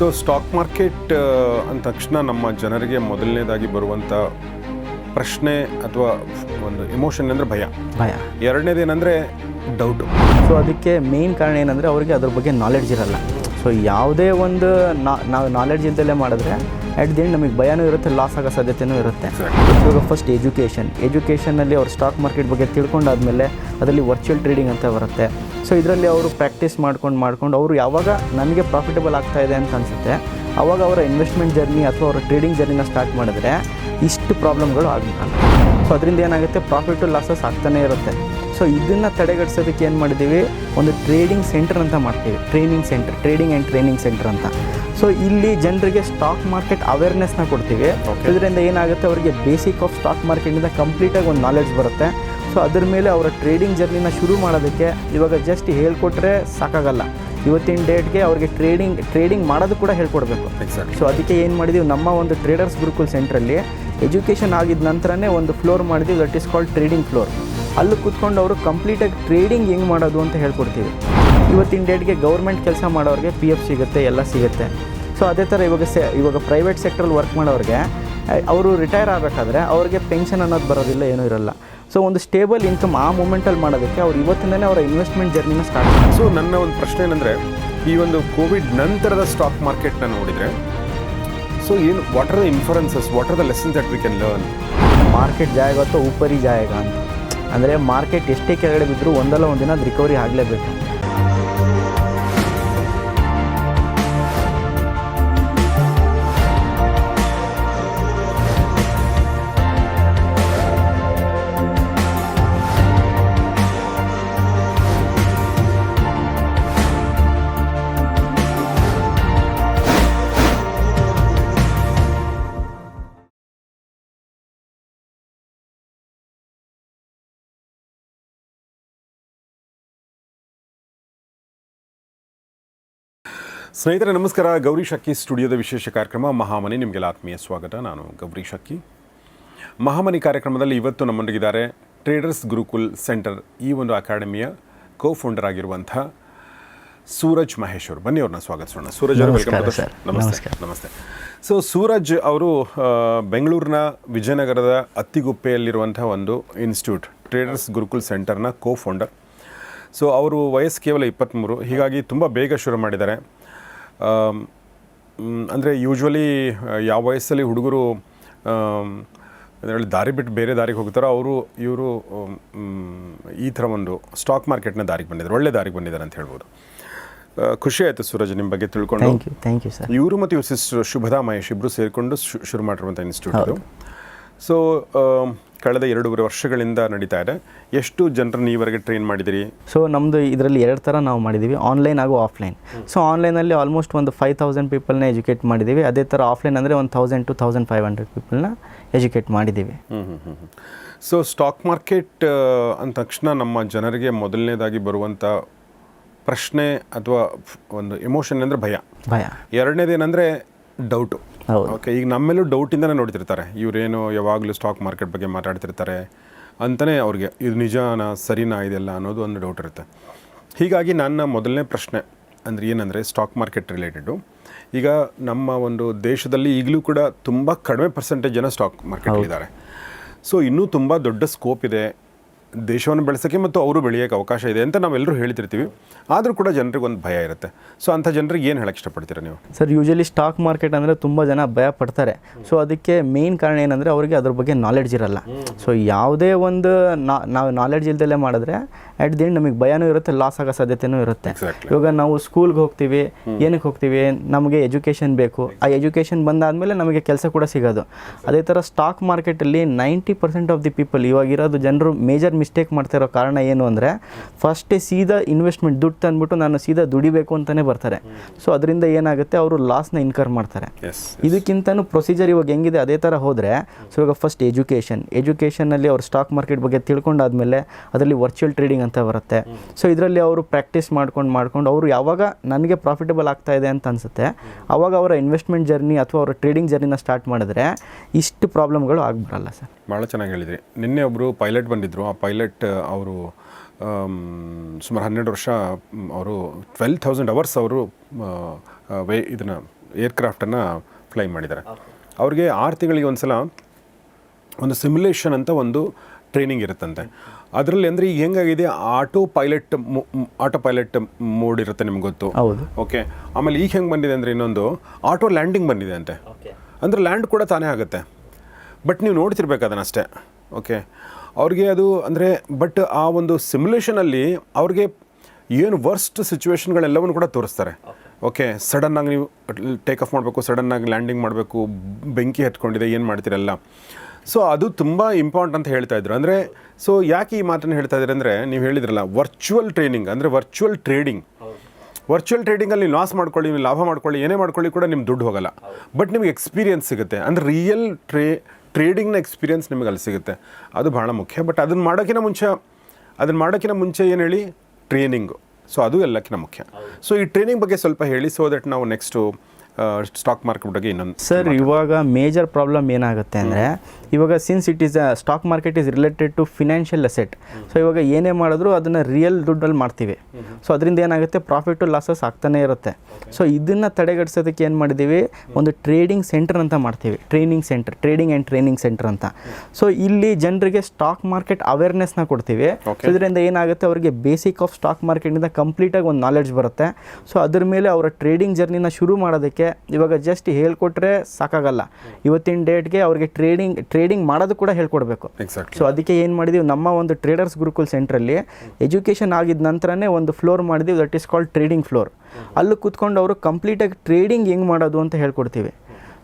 So stock market ಅಂದ ತಕ್ಷಣ ನಮ್ಮ ಜನರಿಗೆ ಮೊದಲನೇದಾಗಿ ಬರುವಂಥ ಪ್ರಶ್ನೆ ಅಥವಾ ಒಂದು ಎಮೋಷನ್ ಅಂದರೆ ಭಯ. ಭಯ. ಎರಡನೇದೇನೆಂದರೆ ಡೌಟು ಸೊ ಅದಕ್ಕೆ ಮೇನ್ ಕಾರಣ ಏನಂದರೆ ಅವರಿಗೆ ಅದ್ರ ಬಗ್ಗೆ ನಾಲೆಡ್ಜ್ ಇರಲ್ಲ. ಸೊ ಯಾವುದೇ ಒಂದು ನಾ- ನಾವು ನಾಲೆಡ್ಜ್ ಇದ್ದಲ್ಲೇ ಮಾಡಿದ್ರೆ ಅಟ್ ದಿ ಎಂಡ್ ನಮಗೆ ಭಯನೂ ಇರುತ್ತೆ ಲಾಸ್ ಆಗೋ ಸಾಧ್ಯತೆನೂ ಇರುತ್ತೆ. ಇವಾಗ ಫಸ್ಟ್ ಎಜುಕೇಷನ್ ಎಜುಕೇಷನಲ್ಲಿ ಅವ್ರು ಸ್ಟಾಕ್ ಮಾರ್ಕೆಟ್ ಬಗ್ಗೆ ತಿಳ್ಕೊಂಡಾದ್ಮೇಲೆ ಅದರಲ್ಲಿ ವರ್ಚುವಲ್ ಟ್ರೇಡಿಂಗ್ ಅಂತ ಬರುತ್ತೆ. ಸೊ ಇದರಲ್ಲಿ ಅವರು ಪ್ರಾಕ್ಟೀಸ್ ಮಾಡ್ಕೊಂಡು ಮಾಡ್ಕೊಂಡು ಅವರು ಯಾವಾಗ ನನಗೆ ಪ್ರಾಫಿಟಬಲ್ ಆಗ್ತಾ ಇದೆ ಅಂತ ಅನಿಸುತ್ತೆ ಆವಾಗ ಅವರ ಇನ್ವೆಸ್ಟ್ಮೆಂಟ್ ಜರ್ನಿ ಅಥವಾ ಅವರ ಟ್ರೇಡಿಂಗ್ ಜರ್ನಿನ ಸ್ಟಾರ್ಟ್ ಮಾಡಿದ್ರೆ ಇಷ್ಟು ಪ್ರಾಬ್ಲಮ್ಗಳು ಆಗಲ್ಲ ಸೊ ಅದರಿಂದ ಏನಾಗುತ್ತೆ ಪ್ರಾಫಿಟು ಲಾಸಸ್ ಆಗ್ತಾನೇ ಇರುತ್ತೆ. ಸೊ ಇದನ್ನು ತಡೆಗಟ್ಟಿಸೋದಕ್ಕೆ ಏನು ಮಾಡಿದ್ದೀವಿ ಒಂದು ಟ್ರೇಡಿಂಗ್ ಸೆಂಟರ್ ಅಂತ ಮಾಡ್ತೀವಿ. Training center trading and training center ಅಂತ. ಸೊ ಇಲ್ಲಿ ಜನರಿಗೆ ಸ್ಟಾಕ್ ಮಾರ್ಕೆಟ್ ಅವೇರ್ನೆಸ್ನ ಕೊಡ್ತೀವಿ. ಇದರಿಂದ ಏನಾಗುತ್ತೆ? ಅವರಿಗೆ ಬೇಸಿಕ್ ಆಫ್ ಸ್ಟಾಕ್ ಮಾರ್ಕೆಟಿಂದ ಕಂಪ್ಲೀಟಾಗಿ ಒಂದು ನಾಲೆಡ್ಜ್ ಬರುತ್ತೆ. ಸೊ ಅದ್ರ ಮೇಲೆ ಅವರ ಟ್ರೇಡಿಂಗ್ ಜರ್ನಿನ ಶುರು ಮಾಡೋದಕ್ಕೆ ಇವಾಗ ಜಸ್ಟ್ ಹೇಳ್ಕೊಟ್ರೆ ಸಾಕಾಗಲ್ಲ. ಇವತ್ತಿನ ಡೇಟ್ಗೆ ಅವರಿಗೆ ಟ್ರೇಡಿಂಗ್ ಟ್ರೇಡಿಂಗ್ ಮಾಡೋದು ಕೂಡ ಹೇಳ್ಕೊಡ್ಬೇಕು. ಸೊ ಅದಕ್ಕೆ ಏನು ಮಾಡಿದೀವಿ? ನಮ್ಮ ಒಂದು ಟ್ರೇಡರ್ಸ್ ಗುರುಕುಲ್ ಸೆಂಟ್ರಲ್ಲಿ ಎಜುಕೇಷನ್ ಆಗಿದ ನಂತರನೇ ಒಂದು ಫ್ಲೋರ್ ಮಾಡಿದೀವಿ. That is called trading floor ಅಲ್ಲಿ ಕೂತ್ಕೊಂಡು ಅವರು ಕಂಪ್ಲೀಟಾಗಿ ಟ್ರೇಡಿಂಗ್ ಹೆಂಗೆ ಮಾಡೋದು ಅಂತ ಹೇಳ್ಕೊಡ್ತೀವಿ. ಇವತ್ತಿನ ಡೇಟ್ಗೆ ಗೌರ್ಮೆಂಟ್ ಕೆಲಸ ಮಾಡೋರಿಗೆ ಪಿ ಎಫ್ ಸಿಗುತ್ತೆ ಎಲ್ಲ ಸಿಗುತ್ತೆ. ಸೊ ಅದೇ ಥರ ಇವಾಗ ಸೆ ಇವಾಗ ಪ್ರೈವೇಟ್ ಸೆಕ್ಟ್ರಲ್ಲಿ ವರ್ಕ್ ಮಾಡೋರಿಗೆ ಅವರು ರಿಟೈರ್ ಆಗಬೇಕಾದ್ರೆ ಅವ್ರಿಗೆ ಪೆನ್ಷನ್ ಅನ್ನೋದು ಬರೋದಿಲ್ಲ ಏನೂ ಇರಲ್ಲ. ಸೊ ಒಂದು ಸ್ಟೇಬಲ್ ಇನ್ಕಮ್ ಆ ಮೂಮೆಂಟಲ್ಲಿ ಮಾಡೋದಕ್ಕೆ ಅವ್ರು ಇವತ್ತಿಂದನೇ ಅವರ ಇನ್ವೆಸ್ಟ್ಮೆಂಟ್ ಜರ್ನಿನ ಸ್ಟಾರ್ಟ್ ಮಾಡ್ತಾರೆ. ಸೊ ನನ್ನ ಒಂದು ಪ್ರಶ್ನೆ ಏನಂದರೆ ಈ ಒಂದು ಕೋವಿಡ್ ನಂತರದ ಸ್ಟಾಕ್ ಮಾರ್ಕೆಟ್ನ ನೋಡಿದರೆ ಸೊ ಏನು what are the inferences what are the lessons that we can learn market ಜಾಯಗ ಅಥವಾ ಉಪರಿ ಜಾಯಗ ಅಂತ. ಅಂದರೆ ಮಾರ್ಕೆಟ್ ಎಷ್ಟೇ ಕೆಳಗಡೆ ಬಿದ್ದರೂ ಒಂದಲ್ಲ ಒಂದಿನ ಅದು ರಿಕವರಿ ಆಗಲೇಬೇಕು. ಸ್ನೇಹಿತರೆ ನಮಸ್ಕಾರ. ಗೌರಿ ಶಕ್ಕಿ ಸ್ಟುಡಿಯೋದ ವಿಶೇಷ ಕಾರ್ಯಕ್ರಮ ಮಹಾಮನಿ. ನಿಮಗೆಲ್ಲ ಆತ್ಮೀಯ ಸ್ವಾಗತ. ನಾನು ಗೌರಿ ಶಕ್ಕಿ ಮಹಾಮನಿ ಕಾರ್ಯಕ್ರಮದಲ್ಲಿ ಇವತ್ತು ನಮ್ಮೊಂದಿಗಿದ್ದಾರೆ ಟ್ರೇಡರ್ಸ್ ಗುರುಕುಲ್ ಸೆಂಟರ್ ಈ ಒಂದು ಅಕಾಡೆಮಿಯ ಕೋ ಫೌಂಡರ್ ಆಗಿರುವಂಥ ಸೂರಜ್ ಮಹೇಶ್ ಅವರು. ಬನ್ನಿ ಅವ್ರನ್ನ ಸ್ವಾಗತಿಸೋಣ ಸೂರಜ್ ಅವರು ವೆಲ್ಕಮ್. ನಮಸ್ತೆ. ನಮಸ್ತೆ. ಸೊ ಸೂರಜ್ ಅವರು ಬೆಂಗಳೂರಿನ ವಿಜಯನಗರದ ಅತ್ತಿಗುಪ್ಪೆಯಲ್ಲಿರುವಂಥ ಒಂದು ಇನ್ಸ್ಟಿಟ್ಯೂಟ್ ಟ್ರೇಡರ್ಸ್ ಗುರುಕುಲ್ ಸೆಂಟರ್ನ ಕೋ ಫೌಂಡರ್ ಸೊ ಅವರು ವಯಸ್ಸು ಕೇವಲ ಇಪ್ಪತ್ತ್ಮೂರು ಹೀಗಾಗಿ ತುಂಬ ಬೇಗ ಶುರು ಮಾಡಿದ್ದಾರೆ. ಅಂದರೆ ಯೂಶ್ವಲಿ ಯಾವ ವಯಸ್ಸಲ್ಲಿ ಹುಡುಗರು ಅದರಲ್ಲಿ ದಾರಿ ಬಿಟ್ಟು ಬೇರೆ ದಾರಿಗೆ ಹೋಗ್ತಾರೋ ಅವರು ಇವರು ಈ ಥರ ಒಂದು ಸ್ಟಾಕ್ ಮಾರ್ಕೆಟ್ನ ದಾರಿಗೆ ಬಂದಿದ್ದಾರೆ ಒಳ್ಳೆ ದಾರಿಗೆ ಬಂದಿದ್ದಾರೆ ಅಂತ ಹೇಳ್ಬೋದು. ಖುಷಿ ಆಯಿತು ಸೂರಜ್ ನಿಮ್ಮ ಬಗ್ಗೆ ತಿಳ್ಕೊಂಡು. Thank you thank you sir ಇವರು ಮತ್ತು ಇವ್ರ ಸಿಸ್ಟರ್ ಶುಭದಾ ಮಹೇಶ್ ಇಬ್ಬರು ಸೇರಿಕೊಂಡು ಶು- ಶುರು ಮಾಡಿರುವಂಥ ಇನ್ಸ್ಟಿಟ್ಯೂಟ್ ಸೊ ಕಳೆದ ಎರಡೂವರೆ ವರ್ಷಗಳಿಂದ ನಡೀತಾ ಇದೆ. ಎಷ್ಟು ಜನರನ್ನು ಈವರೆಗೆ ಟ್ರೈನ್ ಮಾಡಿದಿರಿ? ಸೊ ನಮ್ಮದು ಇದರಲ್ಲಿ ಎರಡು ಥರ ನಾವು ಮಾಡಿದ್ದೀವಿ ಆನ್ಲೈನ್ ಹಾಗೂ ಆಫ್ಲೈನ್ ಸೊ ಆನ್ಲೈನಲ್ಲಿ ಆಲ್ಮೋಸ್ಟ್ ಒಂದು ಫೈವ್ ತೌಸಂಡ್ ಪೀಪಲ್ನ ಎಜುಕೇಟ್ ಮಾಡಿದ್ದೀವಿ ಅದೇ ಥರ ಆಫ್ಲೈನ್ ಅಂದರೆ ಒಂದು thousand two thousand five hundred ಪೀಪಲ್ನ educate ಮಾಡಿದ್ದೀವಿ ಹ್ಞೂ ಹ್ಞೂ ಹ್ಞೂ ಸೊ ಸ್ಟಾಕ್ ಮಾರ್ಕೆಟ್ ಅಂದ ತಕ್ಷಣ ನಮ್ಮ ಜನರಿಗೆ ಮೊದಲನೇದಾಗಿ ಬರುವಂಥ ಪ್ರಶ್ನೆ ಅಥವಾ ಒಂದು ಎಮೋಷನ್ ಅಂದರೆ ಭಯ. ಭಯ. ಎರಡನೇದೇನೆಂದರೆ ಡೌಟು ಹೌದು. ಓಕೆ ಈಗ ನಮ್ಮೆಲ್ಲೂ ಡೌಟಿಂದನೇ ನೋಡ್ತಿರ್ತಾರೆ. ಇವರೇನು ಯಾವಾಗಲೂ ಸ್ಟಾಕ್ ಮಾರ್ಕೆಟ್ ಬಗ್ಗೆ ಮಾತಾಡ್ತಿರ್ತಾರೆ ಅಂತಲೇ ಅವ್ರಿಗೆ ಇದು ನಿಜನಾ ಸರಿನಾ ಇದೆಲ್ಲ ಅನ್ನೋದು ಒಂದು ಡೌಟ್ ಇರುತ್ತೆ. ಹೀಗಾಗಿ ನನ್ನ ಮೊದಲನೇ ಪ್ರಶ್ನೆ ಅಂದರೆ ಏನಂದರೆ ಸ್ಟಾಕ್ ಮಾರ್ಕೆಟ್ ರಿಲೇಟೆಡು ಈಗ ನಮ್ಮ ಒಂದು ದೇಶದಲ್ಲಿ ಈಗಲೂ ಕೂಡ ತುಂಬ ಕಡಿಮೆ ಪರ್ಸೆಂಟೇಜ್ ಜನ ಸ್ಟಾಕ್ ಮಾರ್ಕೆಟ್ ಇದ್ದಾರೆ. ಸೊ ಇನ್ನೂ ತುಂಬ ದೊಡ್ಡ ಸ್ಕೋಪ್ ಇದೆ. ದೇಶವನ್ನು ಬೆಳೆಸೋಕ್ಕೆ ಮತ್ತು ಅವರು ಬೆಳೆಯೋಕ್ಕೆ ಅವಕಾಶ ಇದೆ ಅಂತ ನಾವೆಲ್ಲರೂ ಹೇಳ್ತಿರ್ತೀವಿ. ಆದರೂ ಕೂಡ ಜನರಿಗೆ ಒಂದು ಭಯ ಇರುತ್ತೆ. ಸೊ ಅಂಥ ಜನರಿಗೆ ಏನು ಹೇಳಕ್ಕೆ ಇಷ್ಟಪಡ್ತೀರಾ ನೀವು? ಸರ್ ಯೂಶಲಿ ಸ್ಟಾಕ್ ಮಾರ್ಕೆಟ್ ಅಂದರೆ ತುಂಬ ಜನ ಭಯ ಪಡ್ತಾರೆ. ಸೊ ಅದಕ್ಕೆ ಮೇನ್ ಕಾರಣ ಏನಂದರೆ ಅವರಿಗೆ ಅದ್ರ ಬಗ್ಗೆ ನಾಲೆಡ್ಜ್ ಇರಲ್ಲ. ಸೊ ಯಾವುದೇ ಒಂದು ನಾವು ನಾಲೆಡ್ಜ್ ಇಲ್ದಲ್ಲೇ ಮಾಡಿದ್ರೆ ಅಟ್ ದಿ ಎಂಡ್ ನಮಗೆ ಭಯನೂ ಇರುತ್ತೆ ಲಾಸ್ ಆಗೋ ಸಾಧ್ಯತೆನೂ ಇರುತ್ತೆ. ಇವಾಗ ನಾವು ಸ್ಕೂಲ್ಗೆ ಹೋಗ್ತೀವಿ ಏನಕ್ಕೆ ಹೋಗ್ತೀವಿ ನಮಗೆ ಎಜುಕೇಷನ್ ಬೇಕು. ಆ ಎಜುಕೇಷನ್ ಬಂದಾದಮೇಲೆ ನಮಗೆ ಕೆಲಸ ಕೂಡ ಸಿಗೋದು. ಅದೇ ಥರ ಸ್ಟಾಕ್ ಮಾರ್ಕೆಟಲ್ಲಿ ninety percent of the people ಇವಾಗಿರೋದು ಜನರು ಮೇಜರ್ ಮಿಸ್ಟೇಕ್ ಮಾಡ್ತಿರೋ ಕಾರಣ ಏನು ಅಂದರೆ ಫಸ್ಟೇ ಸೀದಾ ಇನ್ವೆಸ್ಟ್ಮೆಂಟ್ ದುಡ್ಡು ತಂದ್ಬಿಟ್ಟು ನಾನು ಸೀದಾ ದುಡಿಬೇಕು ಅಂತಲೇ ಬರ್ತಾರೆ. ಸೊ ಅದರಿಂದ ಏನಾಗುತ್ತೆ? ಅವರು ಲಾಸ್ನ ಇನ್ಕರ್ ಮಾಡ್ತಾರೆ. ಇದಕ್ಕಿಂತನೂ ಪ್ರೊಸೀಜರ್ ಇವಾಗ ಹೆಂಗಿದೆ ಅದೇ ಥರ ಹೋದರೆ ಸೊ ಇವಾಗ ಫಸ್ಟ್ ಎಜುಕೇಷನ್ ಎಜುಕೇಷನಲ್ಲಿ ಅವರು ಸ್ಟಾಕ್ ಮಾರ್ಕೆಟ್ ಬಗ್ಗೆ ತಿಳ್ಕೊಂಡಾದ್ಮೇಲೆ ಅದರಲ್ಲಿ ವರ್ಚುವಲ್ ಟ್ರೇಡಿಂಗ್ ಅಂತ ಬರುತ್ತೆ. ಸೊ ಇದರಲ್ಲಿ ಅವರು ಪ್ರಾಕ್ಟೀಸ್ ಮಾಡ್ಕೊಂಡು ಮಾಡ್ಕೊಂಡು ಅವರು ಯಾವಾಗ ನನಗೆ ಪ್ರಾಫಿಟಬಲ್ ಆಗ್ತಾ ಇದೆ ಅಂತ ಅನಿಸುತ್ತೆ ಆವಾಗ ಅವರ ಇನ್ವೆಸ್ಟ್ಮೆಂಟ್ ಜರ್ನಿ ಅಥವಾ ಅವರ ಟ್ರೇಡಿಂಗ್ ಜರ್ನಿನ ಸ್ಟಾರ್ಟ್ ಮಾಡಿದ್ರೆ ಇಷ್ಟು ಪ್ರಾಬ್ಲಮ್ಗಳು ಆಗ್ಬರಲ್ಲ ಸರ್. ಭಾಳ ಚೆನ್ನಾಗಿ ಹೇಳಿದ್ರಿ. ನಿನ್ನೆ ಒಬ್ಬರು ಪೈಲಟ್ ಬಂದಿದ್ದರು ಆ ಪೈಲಟ್ ಅವರು ಸುಮಾರು ಹನ್ನೆರಡು ವರ್ಷ ಅವರು ಟ್ವೆಲ್ ಥೌಸಂಡ್ ಅವರ್ಸ್ ಅವರು ವೇ ಇದನ್ನು ಏರ್ಕ್ರಾಫ್ಟನ್ನು ಫ್ಲೈ ಮಾಡಿದ್ದಾರೆ. ಅವ್ರಿಗೆ ಆರು ತಿಂಗಳಿಗೆ ಒಂದು ಸಲ ಒಂದು ಸಿಮ್ಯುಲೇಷನ್ ಅಂತ ಒಂದು ಟ್ರೈನಿಂಗ್ ಇರುತ್ತಂತೆ. ಅದರಲ್ಲಿ ಅಂದರೆ ಈಗ ಹೆಂಗಾಗಿದೆ autopilot autopilot mode ಇರುತ್ತೆ ನಿಮ್ಗೆ ಗೊತ್ತು? ಹೌದು. ಓಕೆ ಆಮೇಲೆ ಈಗ ಹೆಂಗೆ ಬಂದಿದೆ ಅಂದರೆ ಇನ್ನೊಂದು ಆಟೋ ಲ್ಯಾಂಡಿಂಗ್ ಬಂದಿದೆ ಅಂತೆ. ಅಂದರೆ ಲ್ಯಾಂಡ್ ಕೂಡ ತಾನೇ ಆಗುತ್ತೆ. ಬಟ್ ನೀವು ನೋಡ್ತಿರ್ಬೇಕು ಅದನ್ನಷ್ಟೇ. ಓಕೆ ಅವ್ರಿಗೆ ಅದು ಅಂದರೆ ಬಟ್ ಆ ಒಂದು ಸಿಮ್ಯುಲೇಷನಲ್ಲಿ ಅವ್ರಿಗೆ ಏನು ವರ್ಸ್ಟ್ ಸಿಚುವೇಶನ್ಗಳೆಲ್ಲವನ್ನು ಕೂಡ ತೋರಿಸ್ತಾರೆ. ಓಕೆ ಸಡನ್ನಾಗಿ ನೀವು ಟೇಕ್ ಆಫ್ ಮಾಡಬೇಕು ಸಡನ್ನಾಗಿ ಲ್ಯಾಂಡಿಂಗ್ ಮಾಡಬೇಕು, ಬೆಂಕಿ ಹತ್ಕೊಂಡಿದೆ, ಏನು ಮಾಡ್ತೀರಲ್ಲ. ಸೊ ಅದು ತುಂಬ ಇಂಪಾರ್ಟೆಂಟ್ ಅಂತ ಹೇಳ್ತಾ ಇದ್ರು. ಅಂದರೆ ಸೊ ಯಾಕೆ ಈ ಮಾತನ್ನು ಹೇಳ್ತಾ ಇದ್ದಾರೆ ಅಂದರೆ, ನೀವು ಹೇಳಿದ್ರಲ್ಲ ವರ್ಚುವಲ್ ಟ್ರೈನಿಂಗ್ ಅಂದರೆ ವರ್ಚುವಲ್ ಟ್ರೇಡಿಂಗ್ ವರ್ಚುವಲ್ ಟ್ರೇಡಿಂಗಲ್ಲಿ ನೀವು ಲಾಸ್ ಮಾಡ್ಕೊಳ್ಳಿ, ನೀವು ಲಾಭ ಮಾಡ್ಕೊಳ್ಳಿ, ಏನೇ ಮಾಡ್ಕೊಳ್ಳಿ ಕೂಡ ನಿಮ್ಮ ದುಡ್ಡು ಹೋಗಲ್ಲ. ಬಟ್ ನಿಮಗೆ ಎಕ್ಸ್ಪೀರಿಯನ್ಸ್ ಸಿಗುತ್ತೆ. ಅಂದರೆ ರಿಯಲ್ ಟ್ರೇ ಟ್ರೇಡಿಂಗ್ನ ಎಕ್ಸ್ಪೀರಿಯನ್ಸ್ ನಿಮಗೆ ಅಲ್ಲಿ ಸಿಗುತ್ತೆ. ಅದು ಭಾಳ ಮುಖ್ಯ. ಬಟ್ ಅದನ್ನು ಮಾಡೋಕ್ಕಿಂತ ಮುಂಚೆ ಅದನ್ನು ಮಾಡೋಕ್ಕಿಂತ ಮುಂಚೆ ಏನು ಹೇಳಿ? ಟ್ರೈನಿಂಗು ಸೊ ಅದು ಎಲ್ಲಕ್ಕಿಂತ ಮುಖ್ಯ. ಸೊ ಈ ಟ್ರೈನಿಂಗ್ ಬಗ್ಗೆ ಸ್ವಲ್ಪ ಹೇಳಿ ಸೊ ದಟ್ ನಾವು ನೆಕ್ಸ್ಟು ಸ್ಟಾಕ್ ಮಾರ್ಕೆಟ್ ಬಗ್ಗೆ ಇನ್ನೊಂದು ಸರ್ ಇವಾಗ ಮೇಜರ್ ಪ್ರಾಬ್ಲಮ್ ಏನಾಗುತ್ತೆ ಅಂದರೆ ಇವಾಗ since it is stock market is related to financial asset so ಇವಾಗ ಏನೇ ಮಾಡಿದ್ರು ಅದನ್ನು ರಿಯಲ್ ದುಡ್ಡಲ್ಲಿ ಮಾಡ್ತೀವಿ. ಸೊ ಅದರಿಂದ ಏನಾಗುತ್ತೆ ಪ್ರಾಫಿಟು ಲಾಸಸ್ ಆಗ್ತಾನೆ ಇರುತ್ತೆ. ಸೊ ಇದನ್ನು ತಡೆಗಟ್ಟಿಸೋದಕ್ಕೆ ಏನು ಮಾಡಿದ್ದೀವಿ ಒಂದು ಟ್ರೇಡಿಂಗ್ ಸೆಂಟರ್ ಅಂತ ಮಾಡ್ತೀವಿ. Training center trading and training center ಅಂತ. ಸೊ ಇಲ್ಲಿ ಜನರಿಗೆ ಸ್ಟಾಕ್ ಮಾರ್ಕೆಟ್ ಅವೇರ್ನೆಸ್ನ ಕೊಡ್ತೀವಿ. ಸೊ ಇದರಿಂದ ಏನಾಗುತ್ತೆ ಅವರಿಗೆ ಬೇಸಿಕ್ ಆಫ್ ಸ್ಟಾಕ್ ಮಾರ್ಕೆಟಿಂದ ಕಂಪ್ಲೀಟಾಗಿ ಒಂದು ನಾಲೆಡ್ಜ್ ಬರುತ್ತೆ. ಸೊ ಅದ್ರ ಮೇಲೆ ಅವರ ಟ್ರೇಡಿಂಗ್ ಜರ್ನಿನ ಶುರು ಮಾಡೋದಕ್ಕೆ ಇವಾಗ ಜಸ್ಟ್ ಹೇಳ್ಕೊಟ್ರೆ ಸಾಕಾಗಲ್ಲ. ಇವತ್ತಿನ ಡೇಟ್ಗೆ ಅವ್ರಿಗೆ ಟ್ರೇಡಿಂಗ್ ಟ್ರೇಡಿಂಗ್ ಮಾಡೋದು ಕೂಡ ಹೇಳ್ಕೊಡ್ಬೇಕು. ಸೊ ಅದಕ್ಕೆ ಏನು ಮಾಡಿದೀವಿ ನಮ್ಮ ಒಂದು ಟ್ರೇಡರ್ಸ್ ಗುರುಕುಲ್ ಸೆಂಟ್ರಲ್ಲಿ ಎಜುಕೇಷನ್ ಆಗಿದ ನಂತರನೇ ಒಂದು ಫ್ಲೋರ್ ಮಾಡಿದೀವಿ that is called trading floor ಅಲ್ಲಿ ಕೂತ್ಕೊಂಡು ಅವರು ಕಂಪ್ಲೀಟಾಗಿ ಟ್ರೇಡಿಂಗ್ ಹೆಂಗೆ ಮಾಡೋದು ಅಂತ ಹೇಳ್ಕೊಡ್ತೀವಿ.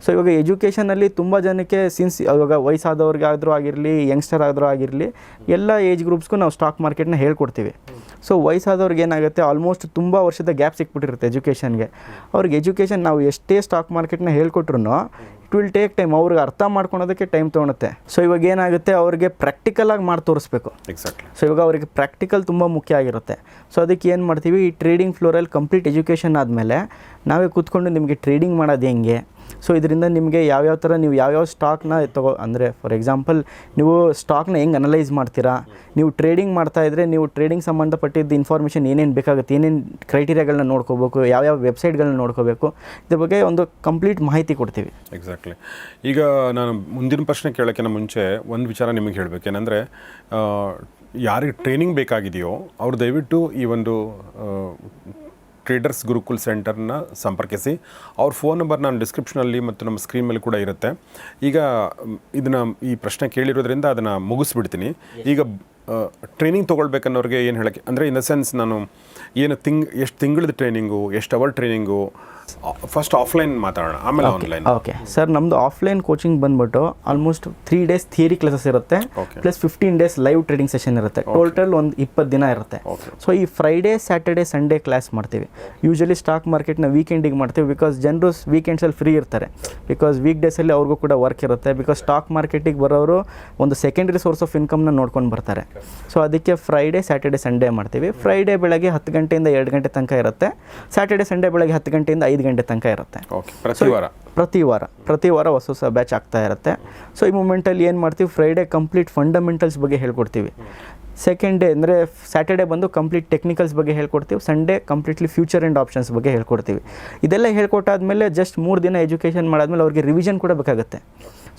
ಸೊ ಇವಾಗ ಎಜುಕೇಷನಲ್ಲಿ ತುಂಬ ಜನಕ್ಕೆ ಸಿನ್ಸ್ ಇವಾಗ ವಯಸ್ಸಾದವ್ರಿಗೆ ಆದರೂ ಆಗಿರಲಿ ಯಂಗ್ಸ್ಟರ್ ಆದರೂ ಆಗಿರಲಿ ಎಲ್ಲ ಏಜ್ ಗ್ರೂಪ್ಸ್ಗೂ ನಾವು ಸ್ಟಾಕ್ ಮಾರ್ಕೆಟ್ನ ಹೇಳ್ಕೊಡ್ತೀವಿ. ಸೊ ವಯಸ್ಸಾದವ್ರಿಗೆ ಏನಾಗುತ್ತೆ ಆಲ್ಮೋಸ್ಟ್ ತುಂಬ ವರ್ಷದ ಗ್ಯಾಪ್ ಸಿಕ್ಬಿಟ್ಟಿರುತ್ತೆ ಎಜುಕೇಷನ್ಗೆ ಅವ್ರಿಗೆ ಎಜುಕೇಷನ್ ನಾವು ಎಷ್ಟೇ ಸ್ಟಾಕ್ ಮಾರ್ಕೆಟ್ನ ಹೇಳ್ಕೊಟ್ರು ಇಟ್ ವಿಲ್ ಟೇಕ್ ಟೈಮ್ ಅವ್ರಿಗೆ ಅರ್ಥ ಮಾಡ್ಕೊಳೋದಕ್ಕೆ ಟೈಮ್ ತೊಗೊಳುತ್ತೆ. ಸೊ ಇವಾಗ ಏನಾಗುತ್ತೆ ಅವ್ರಿಗೆ ಪ್ರಾಕ್ಟಿಕಲಾಗಿ ಮಾಡಿ ತೋರಿಸ್ಬೇಕು. ಎಕ್ಸಾಕ್ಟ್ಲಿ ಸೊ ಇವಾಗ ಅವ್ರಿಗೆ ಪ್ರಾಕ್ಟಿಕಲ್ ತುಂಬ ಮುಖ್ಯ ಆಗಿರುತ್ತೆ. ಸೊ ಅದಕ್ಕೆ ಏನು ಮಾಡ್ತೀವಿ ಈ ಟ್ರೇಡಿಂಗ್ ಫ್ಲೋರಲ್ಲಿ ಕಂಪ್ಲೀಟ್ ಎಜುಕೇಷನ್ ಆದಮೇಲೆ ನಾವೇ ಕೂತ್ಕೊಂಡು ನಿಮಗೆ ಟ್ರೇಡಿಂಗ್ ಮಾಡೋದು ಹೆಂಗೆ? ಸೊ ಇದರಿಂದ ನಿಮಗೆ ಯಾವ್ಯಾವ ಥರ ನೀವು ಯಾವ್ಯಾವ ಸ್ಟಾಕ್ನ ತಗೋ, ಅಂದರೆ ಫಾರ್ ಎಕ್ಸಾಂಪಲ್ ನೀವು ಸ್ಟಾಕ್ನ ಹೆಂಗೆ ಅನಲೈಸ್ ಮಾಡ್ತೀರಾ? ನೀವು ಟ್ರೇಡಿಂಗ್ ಮಾಡ್ತಾ ಇದ್ದರೆ ನೀವು ಟ್ರೇಡಿಂಗ್ ಸಂಬಂಧಪಟ್ಟಿದ್ದ ಇನ್ಫಾರ್ಮೇಷನ್ ಏನೇನು ಬೇಕಾಗುತ್ತೆ? ಏನೇನು ಕ್ರೈಟೀರಿಯಾಗಳನ್ನ ನೋಡ್ಕೋಬೇಕು? ಯಾವ್ಯಾವ ವೆಬ್ಸೈಟ್ಗಳನ್ನ ನೋಡ್ಕೋಬೇಕು? ಇದ್ರ ಬಗ್ಗೆ ಒಂದು ಕಂಪ್ಲೀಟ್ ಮಾಹಿತಿ ಕೊಡ್ತೀವಿ. ಎಕ್ಸಾಕ್ಟ್ಲಿ ಈಗ ನಾನು ಮುಂದಿನ ಪ್ರಶ್ನೆ ಕೇಳೋಕ್ಕಿಂತ ಮುಂಚೆ ಒಂದು ವಿಚಾರ ನಿಮಗೆ ಹೇಳಬೇಕೇನೆಂದರೆ ಯಾರಿಗೆ ಟ್ರೈನಿಂಗ್ ಬೇಕಾಗಿದೆಯೋ ಅವ್ರು ದಯವಿಟ್ಟು ಈ ಒಂದು ಟ್ರೇಡರ್ಸ್ ಗುರುಕುಲ್ ಸೆಂಟರ್ನ ಸಂಪರ್ಕಿಸಿ. ಅವ್ರ ಫೋನ್ ನಂಬರ್ ನಾನು ಡಿಸ್ಕ್ರಿಪ್ಷನಲ್ಲಿ ಮತ್ತು ನಮ್ಮ ಸ್ಕ್ರೀನ್ ಮೇಲೆ ಕೂಡ ಇರುತ್ತೆ. ಈಗ ಇದನ್ನು ಈ ಪ್ರಶ್ನೆ ಕೇಳಿರೋದ್ರಿಂದ ಅದನ್ನು ಮುಗಿಸ್ಬಿಡ್ತೀನಿ. ಈಗ ಟ್ರೈನಿಂಗ್ ತೊಗೊಳ್ಬೇಕನ್ನೋರಿಗೆ ಏನು ಹೇಳೋಕ್ಕೆ ಅಂದರೆ ಇನ್ ದ ಸೆನ್ಸ್ ನಾನು ಏನು ತಿಂಗ್ ಎಷ್ಟು ತಿಂಗಳದ ಟ್ರೈನಿಂಗು ಎಷ್ಟು ಅವರ್ ಟ್ರೈನಿಂಗು ಫಸ್ಟ್ ಆಫ್ಲೈನ್ ಮಾತಾಡೋಣ ಆಮೇಲೆ ಆನ್ಲೈನ್ ಓಕೆ ಸರ್ ನಮ್ದು ಆಫ್ಲೈನ್ ಕೋಚಿಂಗ್ ಬಂದ್ಬಿಟ್ಟು almost three days theory classes ಇರುತ್ತೆ plus fifteen days live trading session ಇರುತ್ತೆ. ಟೋಟಲ್ ಒಂದು ಇಪ್ಪತ್ತು ದಿನ ಇರುತ್ತೆ. ಸೊ ಈ ಫ್ರೈಡೇ ಸ್ಯಾಟರ್ಡೇ ಸಂಡೇ ಕ್ಲಾಸ್ ಮಾಡ್ತೀವಿ. ಯೂಶಲಿ ಸ್ಟಾಕ್ ಮಾರ್ಕೆಟ್ನ ವೀಕೆಂಡಿಗೆ ಮಾಡ್ತೀವಿ ಬಿಕಾಸ್ ಜನರು ವೀಕೆಂಡ್ಸಲ್ಲಿ ಫ್ರೀ ಇರ್ತಾರೆ. ಬಿಕಾಸ್ ವೀಕ್ ಡೇಸಲ್ಲಿ ಅವ್ರಿಗೂ ಕೂಡ ವರ್ಕ್ ಇರುತ್ತೆ. ಬಿಕಾಸ್ ಸ್ಟಾಕ್ ಮಾರ್ಕೆಟಿಗೆ ಬರೋರು ಒಂದು ಸೆಕೆಂಡರಿ ಸೋರ್ಸ್ ಆಫ್ ಇನ್ಕಮ್ನ ನೋಡ್ಕೊಂಡು ಬರ್ತಾರೆ. ಸೊ ಅದಕ್ಕೆ ಫ್ರೈಡೇ ಸ್ಯಾಟರ್ಡೇ ಸಂಡೇ ಮಾಡ್ತೀವಿ. ಫ್ರೈಡೇ ಬೆಳಗ್ಗೆ ಹತ್ತು ಗಂಟೆಯಿಂದ ಎರಡು ಗಂಟೆ ತನಕ ಇರುತ್ತೆ. ಸ್ಯಾಟರ್ಡೆ ಸಂಡೇ ಬೆಳಗ್ಗೆ ಹತ್ತು ಗಂಟೆಯಿಂದ ಐದು ಗಂಟೆ ತನಕ ಇರುತ್ತೆ. ಪ್ರತಿ ವಾರ? ಪ್ರತಿ ವಾರ ಪ್ರತಿ ವಾರ ಹೊಸ ಹೊಸ ಬ್ಯಾಚ್ ಆಗ್ತಾ ಇರುತ್ತೆ. ಸೊ ಈ ಮೂಮೆಂಟಲ್ಲಿ ಏನು ಮಾಡ್ತೀವಿ? ಫ್ರೈಡೇ ಕಂಪ್ಲೀಟ್ ಫಂಡಮೆಂಟಲ್ಸ್ ಬಗ್ಗೆ ಹೇಳ್ಕೊಡ್ತೀವಿ. ಸೆಕೆಂಡ್ ಡೇ ಅಂದರೆ ಸ್ಯಾಟರ್ಡೆ ಬಂದು ಕಂಪ್ಲೀಟ್ ಟೆಕ್ನಿಕಲ್ಸ್ ಬಗ್ಗೆ ಹೇಳ್ಕೊಡ್ತೀವಿ. Sunday completely future and options ಬಗ್ಗೆ ಹೇಳ್ಕೊಡ್ತೀವಿ. ಇದೆಲ್ಲ ಹೇಳ್ಕೊಟ್ಟಾದ್ಮೇಲೆ ಜಸ್ಟ್ ಮೂರು ದಿನ ಎಜುಕೇಷನ್ ಮಾಡಾದ್ಮೇಲೆ ಅವ್ರಿಗೆ ರಿವಿಷನ್ ಕೂಡ ಬೇಕಾಗುತ್ತೆ.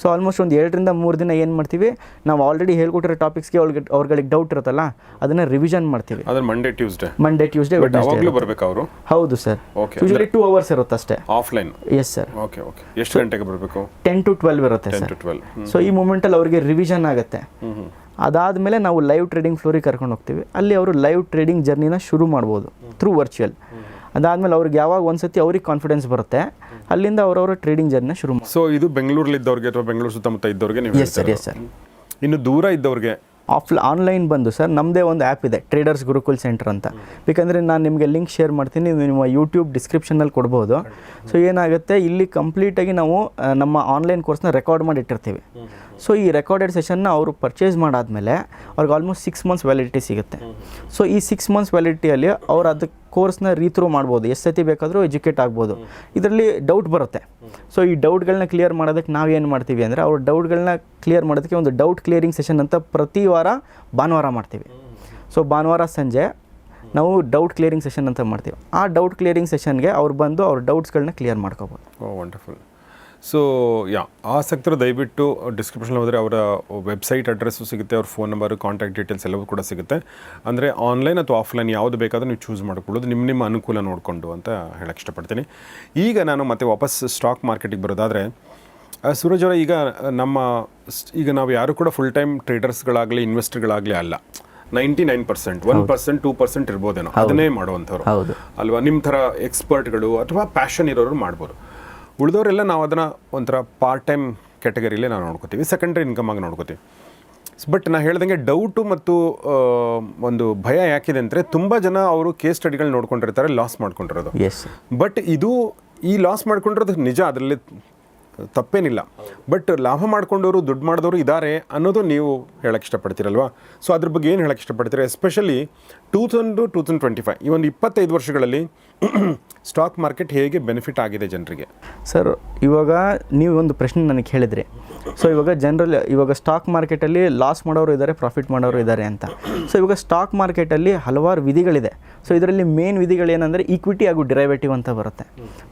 ಸೊ ಆಲ್ಮೋಸ್ಟ್ ಒಂದು ಎರಡರಿಂದ ಮೂರು ದಿನ ಏನು ಮಾಡ್ತೀವಿ? ನಾವು ಆಲ್ರೆಡಿ ಹೇಳ್ಕೊಟ್ಟಿರೋ ಟಾಪಿಕ್ಸ್ಗೆ ಅವ್ರಿಗೆ ಅವ್ರಗಳಿಗೆ ಡೌಟ್ ಇರುತ್ತಲ್ಲ ಅದನ್ನು ರಿವಿಷನ್ ಮಾಡ್ತೀವಿ. ಅದ್ರ ಮಂಡೇ ಟ್ಯೂಸ್ಡೇ ಮಂಡೇ ಟ್ಯೂಸ್ಡೇ ಬರಬೇಕು ಅವರು? ಹೌದು sir okay usually two hours ಇರುತ್ತೆ ಅಷ್ಟೇ. Offline yes sir okay okay ಎಷ್ಟು ಗಂಟೆಗೆ ಬರಬೇಕು? ಟೆನ್ ಟು ಟ್ವೆಲ್ವ್ ಇರುತ್ತೆ ಸರ್ ಸೊ ಈ ಮೂಮೆಂಟಲ್ಲಿ ಅವರಿಗೆ ರಿವಿಷನ್ ಆಗುತ್ತೆ. ಅದಾದಮೇಲೆ ನಾವು ಲೈವ್ ಟ್ರೇಡಿಂಗ್ ಫ್ಲೋರಿಗೆ ಕರ್ಕೊಂಡು ಹೋಗ್ತೀವಿ. ಅಲ್ಲಿ ಅವರು ಲೈವ್ ಟ್ರೇಡಿಂಗ್ ಜರ್ನಿನ ಶುರು ಮಾಡ್ಬೋದು ಥ್ರೂ ವರ್ಚುವಲ್ ಅದಾದಮೇಲೆ ಅವ್ರಿಗೆ ಯಾವಾಗ ಒಂದ್ಸತಿ ಅವ್ರಿಗೆ ಕಾನ್ಫಿಡೆನ್ಸ್ ಬರುತ್ತೆ ಅಲ್ಲಿಂದ ಅವರವರ ಟ್ರೇಡಿಂಗ್ ಜರ್ನ ಶುರು ಮಾಡಿ. ಸೊ ಇದು ಬೆಂಗಳೂರಲ್ಲಿ ಇದ್ದವ್ರಿಗೆ ಅಥವಾ ಬೆಂಗಳೂರು ಸುತ್ತಮುತ್ತ ಇದ್ದವ್ರಿಗೆ ನೀವು ಎಸ್ ಸರ್ ಎಸ್ ಸರ್ ಇನ್ನು ದೂರ ಇದ್ದವ್ರಿಗೆ? ಆಫ್ ಆನ್ಲೈನ್ ಬಂದು ಸರ್ ನಮ್ಮದೇ ಒಂದು ಆ್ಯಪ್ ಇದೆ ಟ್ರೇಡರ್ಸ್ ಗುರುಕುಲ್ ಸೆಂಟರ್ ಅಂತ. ಬೇಕಂದರೆ ನಾನು ನಿಮಗೆ ಲಿಂಕ್ ಶೇರ್ ಮಾಡ್ತೀನಿ ನೀವು ನಿಮ್ಮ ಯೂಟ್ಯೂಬ್ ಡಿಸ್ಕ್ರಿಪ್ಷನಲ್ಲಿ ಕೊಡ್ಬೋದು. ಸೊ ಏನಾಗುತ್ತೆ ಇಲ್ಲಿ ಕಂಪ್ಲೀಟಾಗಿ ನಾವು ನಮ್ಮ ಆನ್ಲೈನ್ ಕೋರ್ಸ್ನ ರೆಕಾರ್ಡ್ ಮಾಡಿ ಇಟ್ಟಿರ್ತೀವಿ. ಸೊ ಈ ರೆಕಾರ್ಡೆಡ್ ಸೆಷನ್ನ ಅವರು ಪರ್ಚೇಸ್ ಮಾಡಾದಮೇಲೆ ಅವ್ರಿಗೆ ಆಲ್ಮೋಸ್ಟ್ ಸಿಕ್ಸ್ ಮಂತ್ಸ್ ವ್ಯಾಲಿಡಿಟಿ ಸಿಗುತ್ತೆ. ಸೊ ಈ ಸಿಕ್ಸ್ ಮಂತ್ಸ್ ವ್ಯಾಲಿಡಿಟಿಯಲ್ಲಿ ಅವ್ರು ಅದು ಕೋರ್ಸ್ನ ರೀತ್ರೂ ಮಾಡ್ಬೋದು ಎಷ್ಟು ಸತಿ ಬೇಕಾದರೂ ಎಜುಕೇಟ್ ಆಗ್ಬೋದು. ಇದರಲ್ಲಿ ಡೌಟ್ ಬರುತ್ತೆ. ಸೊ ಈ ಡೌಟ್ಗಳನ್ನ ಕ್ಲಿಯರ್ ಮಾಡೋದಕ್ಕೆ ನಾವೇನು ಮಾಡ್ತೀವಿ ಅಂದರೆ, ಅವ್ರ ಡೌಟ್ಗಳನ್ನ ಕ್ಲಿಯರ್ ಮಾಡೋದಕ್ಕೆ ಒಂದು ಡೌಟ್ ಕ್ಲಿಯರಿಂಗ್ ಸೆಷನ್ ಅಂತ ಪ್ರತಿ ವಾರ ಭಾನುವಾರ ಮಾಡ್ತೀವಿ. ಸೊ ಭಾನುವಾರ ಸಂಜೆ ನಾವು ಡೌಟ್ ಕ್ಲಿಯರಿಂಗ್ ಸೆಷನ್ ಅಂತ ಮಾಡ್ತೀವಿ. ಆ ಡೌಟ್ ಕ್ಲಿಯರಿಂಗ್ ಸೆಷನ್ಗೆ ಅವ್ರು ಬಂದು ಅವ್ರ ಡೌಟ್ಸ್ಗಳನ್ನ ಕ್ಲಿಯರ್ ಮಾಡ್ಕೋಬೋದು. ವಂಡರ್ಫುಲ್ ಸೊ ಯಾ ಆಸಕ್ತರು ದಯವಿಟ್ಟು ಡಿಸ್ಕ್ರಿಪ್ಷನ್ ಹೋದರೆ ಅವರ ವೆಬ್ಸೈಟ್ ಅಡ್ರೆಸ್ಸು ಸಿಗುತ್ತೆ ಅವ್ರ ಫೋನ್ ನಂಬರು ಕಾಂಟ್ಯಾಕ್ಟ್ ಡೀಟೇಲ್ಸ್ ಎಲ್ಲವೂ ಕೂಡ ಸಿಗುತ್ತೆ. ಅಂದರೆ ಆನ್ಲೈನ್ ಅಥವಾ ಆಫ್ಲೈನ್ ಯಾವುದು ಬೇಕಾದರೂ ನೀವು ಚೂಸ್ ಮಾಡ್ಕೊಳ್ಳೋದು ನಿಮ್ಮ ನಿಮ್ಮ ಅನುಕೂಲ ನೋಡಿಕೊಂಡು ಅಂತ ಹೇಳಕ್ಕೆ ಇಷ್ಟಪಡ್ತೀನಿ. ಈಗ ನಾನು ಮತ್ತೆ ವಾಪಸ್ ಸ್ಟಾಕ್ ಮಾರ್ಕೆಟಿಗೆ ಬರೋದಾದರೆ ಸೂರಜ್ ಅವರ ಈಗ ನಮ್ಮ ಈಗ ನಾವು ಯಾರು ಕೂಡ ಫುಲ್ ಟೈಮ್ ಟ್ರೇಡರ್ಸ್ಗಳಾಗಲಿ ಇನ್ವೆಸ್ಟರ್ಗಳಾಗಲಿ ಅಲ್ಲ. Ninety nine percent one percent two percent ಇರ್ಬೋದೇನೋ. ಅದನ್ನೇ ಮಾಡುವಂಥವ್ರು. ಅಲ್ವಾ? ನಿಮ್ಮ ಥರ ಎಕ್ಸ್ಪರ್ಟ್ಗಳು ಅಥವಾ ಪ್ಯಾಷನ್ ಇರೋರು ಮಾಡ್ಬೋದು. ಉಳಿದವರೆಲ್ಲ ನಾವು ಅದನ್ನು ಒಂಥರ ಪಾರ್ಟ್ ಟೈಮ್ ಕ್ಯಾಟಗರಿಲೇ ನಾವು ನೋಡ್ಕೋತೀವಿ ಸೆಕೆಂಡ್ರಿ ಇನ್ಕಮ್ ಆಗಿ ನೋಡ್ಕೋತೀವಿ. ಬಟ್ ನಾನು ಹೇಳ್ದಂಗೆ ಡೌಟು ಮತ್ತು ಒಂದು ಭಯ ಯಾಕಿದೆ ಅಂದರೆ ತುಂಬ ಜನ ಅವರು ಕೇಸ್ ಸ್ಟಡಿಗಳು ನೋಡ್ಕೊಂಡಿರ್ತಾರೆ ಲಾಸ್ ಮಾಡ್ಕೊಂಡಿರೋದು. ಎಸ್ ಬಟ್ ಇದು ಈ ಲಾಸ್ ಮಾಡ್ಕೊಂಡಿರೋದು ನಿಜ ಅದರಲ್ಲಿ ತಪ್ಪೇನಿಲ್ಲ. ಬಟ್ ಲಾಭ ಮಾಡ್ಕೊಂಡವರು ದುಡ್ಡು ಮಾಡಿದವರು ಇದ್ದಾರೆ ಅನ್ನೋದು ನೀವು ಹೇಳಕ್ಕೆ ಇಷ್ಟಪಡ್ತೀರಲ್ವಾ? ಸೊ ಅದ್ರ ಬಗ್ಗೆ ಏನು ಹೇಳಕ್ಕೆ ಇಷ್ಟಪಡ್ತೀರಾ? Especially two thousand two thousand twenty five ಈ ಒಂದು ಇಪ್ಪತ್ತೈದು ವರ್ಷಗಳಲ್ಲಿ ಸ್ಟಾಕ್ ಮಾರ್ಕೆಟ್ ಹೇಗೆ ಬೆನಿಫಿಟ್ ಆಗಿದೆ ಜನರಿಗೆ? ಸರ್, ಇವಾಗ ನೀವು ಒಂದು ಪ್ರಶ್ನೆ ನನಗೆ ಹೇಳಿದ್ರಿ. ಸೊ ಇವಾಗ ಜನರಲ್ ಇವಾಗ ಸ್ಟಾಕ್ ಮಾರ್ಕೆಟಲ್ಲಿ ಲಾಸ್ ಮಾಡೋರು ಇದ್ದಾರೆ ಪ್ರಾಫಿಟ್ ಮಾಡೋರು ಇದ್ದಾರೆ ಅಂತ. ಸೊ ಇವಾಗ ಸ್ಟಾಕ್ ಮಾರ್ಕೆಟಲ್ಲಿ ಹಲವಾರು ವಿಧಿಗಳಿದೆ. ಸೊ ಇದರಲ್ಲಿ ಮೇನ್ ವಿಧಿಗಳೇನೆಂದರೆ ಈಕ್ವಿಟಿ ಹಾಗೂ ಡಿರೈವೇಟಿವ್ ಅಂತ ಬರುತ್ತೆ.